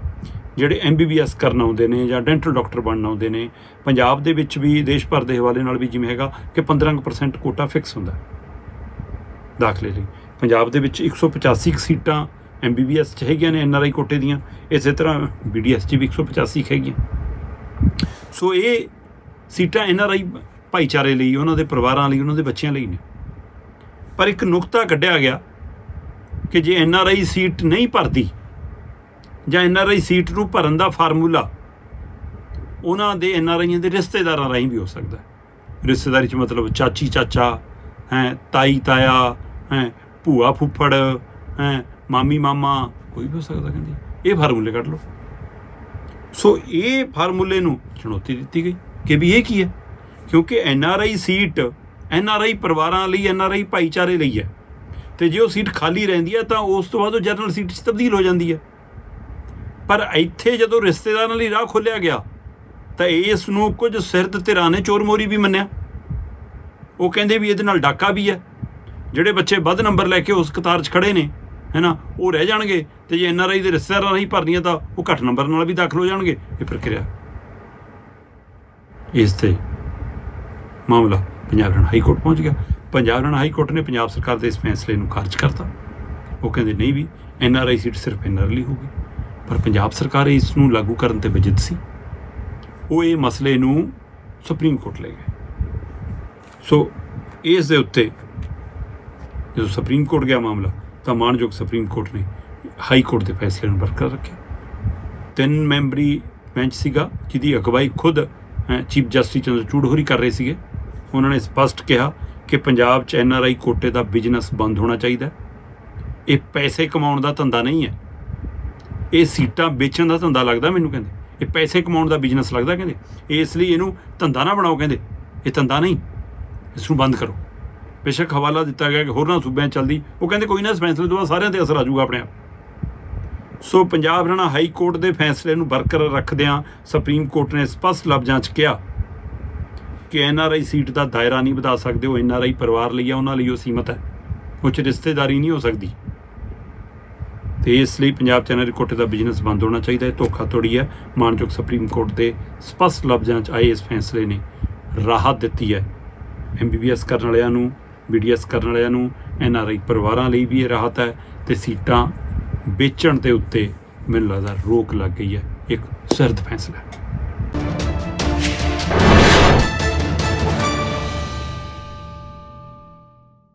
ਜਿਹੜੇ ਐਮਬੀਬੀਐਸ ਕਰਨ ਆਉਂਦੇ ਨੇ ਜਾਂ ਡੈਂਟਲ ਡਾਕਟਰ ਬਣਨ ਆਉਂਦੇ ਨੇ, ਪੰਜਾਬ ਦੇ ਵਿੱਚ ਵੀ, ਦੇਸ਼ ਭਰ ਦੇ ਹਵਾਲੇ ਨਾਲ ਵੀ ਜਿਵੇਂ ਹੈਗਾ ਕਿ 15% ਕੋਟਾ ਫਿਕਸ ਹੁੰਦਾ ਦਾਖਲੇ ਲਈ। ਪੰਜਾਬ ਦੇ ਵਿੱਚ 185 ਕੁ ਸੀਟਾਂ ਐਮਬੀਬੀਐਸ ਚ ਹੈਗੀਆਂ ਨੇ ਐਨਆਰਆਈ ਕੋਟੇ ਦੀਆਂ। ਇਸੇ ਤਰ੍ਹਾਂ ਬੀਡੀਐਸ ਚ ਵੀ 185 ਕੁ ਹੈਗੀਆਂ। ਸੋ ਇਹ ਸੀਟਾਂ ਐਨਆਰਆਈ ਭਾਈਚਾਰੇ ਲਈ, ਉਹਨਾਂ ਦੇ ਪਰਿਵਾਰਾਂ ਲਈ, ਉਹਨਾਂ ਦੇ ਬੱਚਿਆਂ ਲਈ ਨੇ। ਪਰ ਇੱਕ ਨੁਕਤਾ ਕੱਢਿਆ ਗਿਆ ਕਿ ਜੇ ਐਨਆਰਆਈ ਸੀਟ ਨਹੀਂ ਭਰਦੀ ਜਾਂ ਐਨਆਰਆਈ ਸੀਟ ਨੂੰ ਭਰਨ ਦਾ ਫਾਰਮੂਲਾ, ਉਹਨਾਂ ਦੇ ਐਨਆਰਆਈਆਂ ਦੇ ਰਿਸ਼ਤੇਦਾਰਾਂ ਰਾਹੀਂ ਵੀ ਹੋ ਸਕਦਾ ਹੈ। ਰਿਸ਼ਤੇਦਾਰੀ ਚ ਮਤਲਬ ਚਾਚੀ, ਚਾਚਾ, ਹੈ, ਤਾਈ, ਤਾਇਆ, ਹੈ, ਭੂਆ, ਫੁੱਫੜ, ਹੈ, ਮਾਮੀ, ਮਾਮਾ, ਕੋਈ ਵੀ ਹੋ ਸਕਦਾ ਕਹਿੰਦੀ। ਇਹ ਫਾਰਮੂਲੇ ਕੱਢ ਲਓ। ਸੋ ਇਹ ਫਾਰਮੂਲੇ ਨੂੰ ਚੁਣੌਤੀ ਦਿੱਤੀ ਗਈ ਕਿ ਵੀ ਇਹ ਕੀ ਹੈ? ਕਿਉਂਕਿ N R I seat N R I ਪਰਿਵਾਰਾਂ ਲਈ, ਐਨ ਆਰ ਆਈ ਭਾਈਚਾਰੇ ਲਈ ਹੈ। ਤੇ ਜੇ ਉਹ ਸੀਟ ਖਾਲੀ ਰਹਿੰਦੀ ਹੈ ਤਾਂ ਉਸ ਤੋਂ ਬਾਅਦ ਉਹ ਜਨਰਲ ਸੀਟ 'ਚ ਤਬਦੀਲ ਹੋ ਜਾਂਦੀ ਹੈ। ਪਰ ਇੱਥੇ ਜਦੋਂ ਰਿਸ਼ਤੇਦਾਰਾਂ ਲਈ ਰਾਹ ਖੋਲ੍ਹਿਆ ਗਿਆ, ਤਾਂ ਇਸ ਨੂੰ ਕੁਝ ਸਿਰਦ ਧਿਰਾਂ ਨੇ ਚੋਰ ਮੋਰੀ ਵੀ ਮੰਨਿਆ। ਉਹ ਕਹਿੰਦੇ ਵੀ ਇਹਦੇ ਨਾਲ ਡਾਕਾ ਵੀ ਹੈ। ਜਿਹੜੇ ਬੱਚੇ ਵੱਧ ਨੰਬਰ ਲੈ ਕੇ ਉਸ ਕਤਾਰ 'ਚ ਖੜੇ ਨੇ, ਹੈਨਾ, ਉਹ ਰਹਿ ਜਾਣਗੇ ਤੇ ਜੇ ਐਨਆਰਆਈ ਦੇ ਰਿਸ਼ਤੇਦਾਰਾਂ ਨਹੀਂ ਭਰਨੀਆਂ ਤਾਂ ਉਹ ਘੱਟ ਨੰਬਰ ਨਾਲ ਵੀ ਦਾਖਲ ਹੋ ਜਾਣਗੇ, ਇਹ ਪ੍ਰਕਿਰਿਆ। ਇਸ ਤੇ ਮਾਮਲਾ ਪੰਜਾਬ ਹਰਿਆਣਾ ਹਾਈ ਕੋਰਟ ਪਹੁੰਚ ਗਿਆ। ਪੰਜਾਬ ਹਰਿਆਣਾ ਹਾਈ ਕੋਰਟ ਨੇ ਪੰਜਾਬ ਸਰਕਾਰ ਦੇ ਇਸ ਫੈਸਲੇ ਨੂੰ ਖਾਰਜ ਕਰਤਾ। ਉਹ ਕਹਿੰਦੇ ਨਹੀਂ ਵੀ ਐਨਆਰਆਈ ਸੀਟ ਸਿਰਫ ਐਨਆਰ ਲਈ ਹੋਗੀ ਪਰ ਪੰਜਾਬ ਸਰਕਾਰ ਇਸ ਨੂੰ ਲਾਗੂ ਕਰਨ ਤੇ ਵਜਦ ਸੀ। ਉਹ ਇਹ ਮਸਲੇ ਨੂੰ ਸੁਪਰੀਮ ਕੋਰਟ ਲੈ ਗਏ। ਸੋ ਇਸ ਦੇ ਉੱਤੇ ਜਦੋਂ ਸੁਪਰੀਮ ਕੋਰਟ ਗਿਆ ਮਾਮਲਾ, ਤਾਂ ਮਾਨਯੋਗ ਸੁਪਰੀਮ ਕੋਰਟ ਨੇ ਹਾਈ ਕੋਰਟ ਦੇ ਫੈਸਲੇ ਨੂੰ ਬਰਕਰਾਰ ਰੱਖਿਆ। ਤਿੰਨ ਮੈਂਬਰੀ ਬੈਂਚ ਸੀਗਾ, ਜਿਹਦੀ ਅਗਵਾਈ ਖੁਦ ਚੀਫ ਜਸਟਿਸ ਚੰਦਰਚੂੜ ਹੋਰੀ ਕਰ ਰਹੇ ਸੀਗੇ। ਉਹਨਾਂ ਨੇ ਸਪਸ਼ਟ ਕਿਹਾ ਕਿ ਪੰਜਾਬ 'ਚ ਐਨਆਰਆਈ ਕੋਟੇ ਦਾ ਬਿਜ਼ਨਸ ਬੰਦ ਹੋਣਾ ਚਾਹੀਦਾ ਇਹ ਪੈਸੇ ਕਮਾਉਣ ਦਾ ਧੰਦਾ ਨਹੀਂ ਹੈ। ਇਹ ਸੀਟਾਂ ਵੇਚਣ ਦਾ ਧੰਦਾ ਲੱਗਦਾ ਮੈਨੂੰ ਕਹਿੰਦੇ। ਇਹ ਪੈਸੇ ਕਮਾਉਣ ਦਾ ਬਿਜ਼ਨਸ ਲੱਗਦਾ ਕਹਿੰਦੇ। ਇਸ ਲਈ ਇਹਨੂੰ ਧੰਦਾ ਨਾ ਬਣਾਓ ਕਹਿੰਦੇ। ਇਹ ਧੰਦਾ ਨਹੀਂ। ਇਸ ਨੂੰ ਬੰਦ ਕਰੋ। ਬੇਸ਼ੱਕ ਹਵਾਲਾ ਦਿੱਤਾ ਗਿਆ ਕਿ ਹੋਰਨਾਂ ਸੂਬਿਆਂ 'ਚ ਚੱਲਦੀ। ਉਹ ਕਹਿੰਦੇ ਕੋਈ ਨਾ ਇਸ ਫੈਸਲੇ ਤੋਂ ਸਾਰਿਆਂ ਤੇ ਅਸਰ ਆ ਜਾਊਗਾ ਆਪਣੇ ਆਪ। So Punjab Haryana high court ਦੇ ਫੈਸਲੇ ਨੂੰ ਬਰਕਰਾਰ ਰੱਖਦਿਆਂ ਸੁਪਰੀਮ ਕੋਰਟ ਨੇ ਸਪਸ਼ਟ ਲਫ਼ਜ਼ਾਂ 'ਚ ਕਿਹਾ ਕਿ ਐਨਆਰਆਈ ਸੀਟ ਦਾ ਦਾਇਰਾ ਨਹੀਂ ਵਧਾ ਸਕਦੇ, ਉਹ ਐਨਆਰਆਈ ਪਰਿਵਾਰ ਲਈ ਆ, ਉਹਨਾਂ ਲਈ ਉਹ ਸੀਮਤ ਹੈ। ਉਹ ਰਿਸ਼ਤੇਦਾਰੀ ਨਹੀਂ ਹੋ ਸਕਦੀ। ਤੇ ਇਸ ਲਈ ਪੰਜਾਬ ਚੈਨਲ ਰਿਪੋਰਟ ਦਾ ਬਿਜ਼ਨਸ ਬੰਦ ਹੋਣਾ ਚਾਹੀਦਾ ਹੈ। ਧੋਖਾ ਤੋੜੀ ਹੈ। ਮਾਨਯੋਗ ਸੁਪਰੀਮ ਕੋਰਟ ਦੇ ਸਪਸ਼ਟ ਲਫ਼ਜ਼ਾਂ 'ਚ ਆਏ ਇਸ ਫੈਸਲੇ ਨੇ। ਰਾਹਤ ਦਿੱਤੀ ਹੈ। ਐਮਬੀਬੀਐਸ ਕਰਨ ਵਾਲਿਆਂ ਨੂੰ ਬੀਡੀਐਸ ਕਰਨ ਵਾਲਿਆਂ ਨੂੰ ਐਨਆਰਆਈ ਪਰਿਵਾਰਾਂ ਲਈ ਵੀ ਇਹ ਰਾਹਤ ਹੈ ਤੇ ਸੀਟਾਂ ਵੇਚਣ ਦੇ ਉੱਤੇ ਮੈਨੂੰ ਲੱਗਦਾ ਰੋਕ ਲੱਗ ਗਈ ਹੈ। ਇੱਕ ਸਰਦ ਫੈਸਲਾ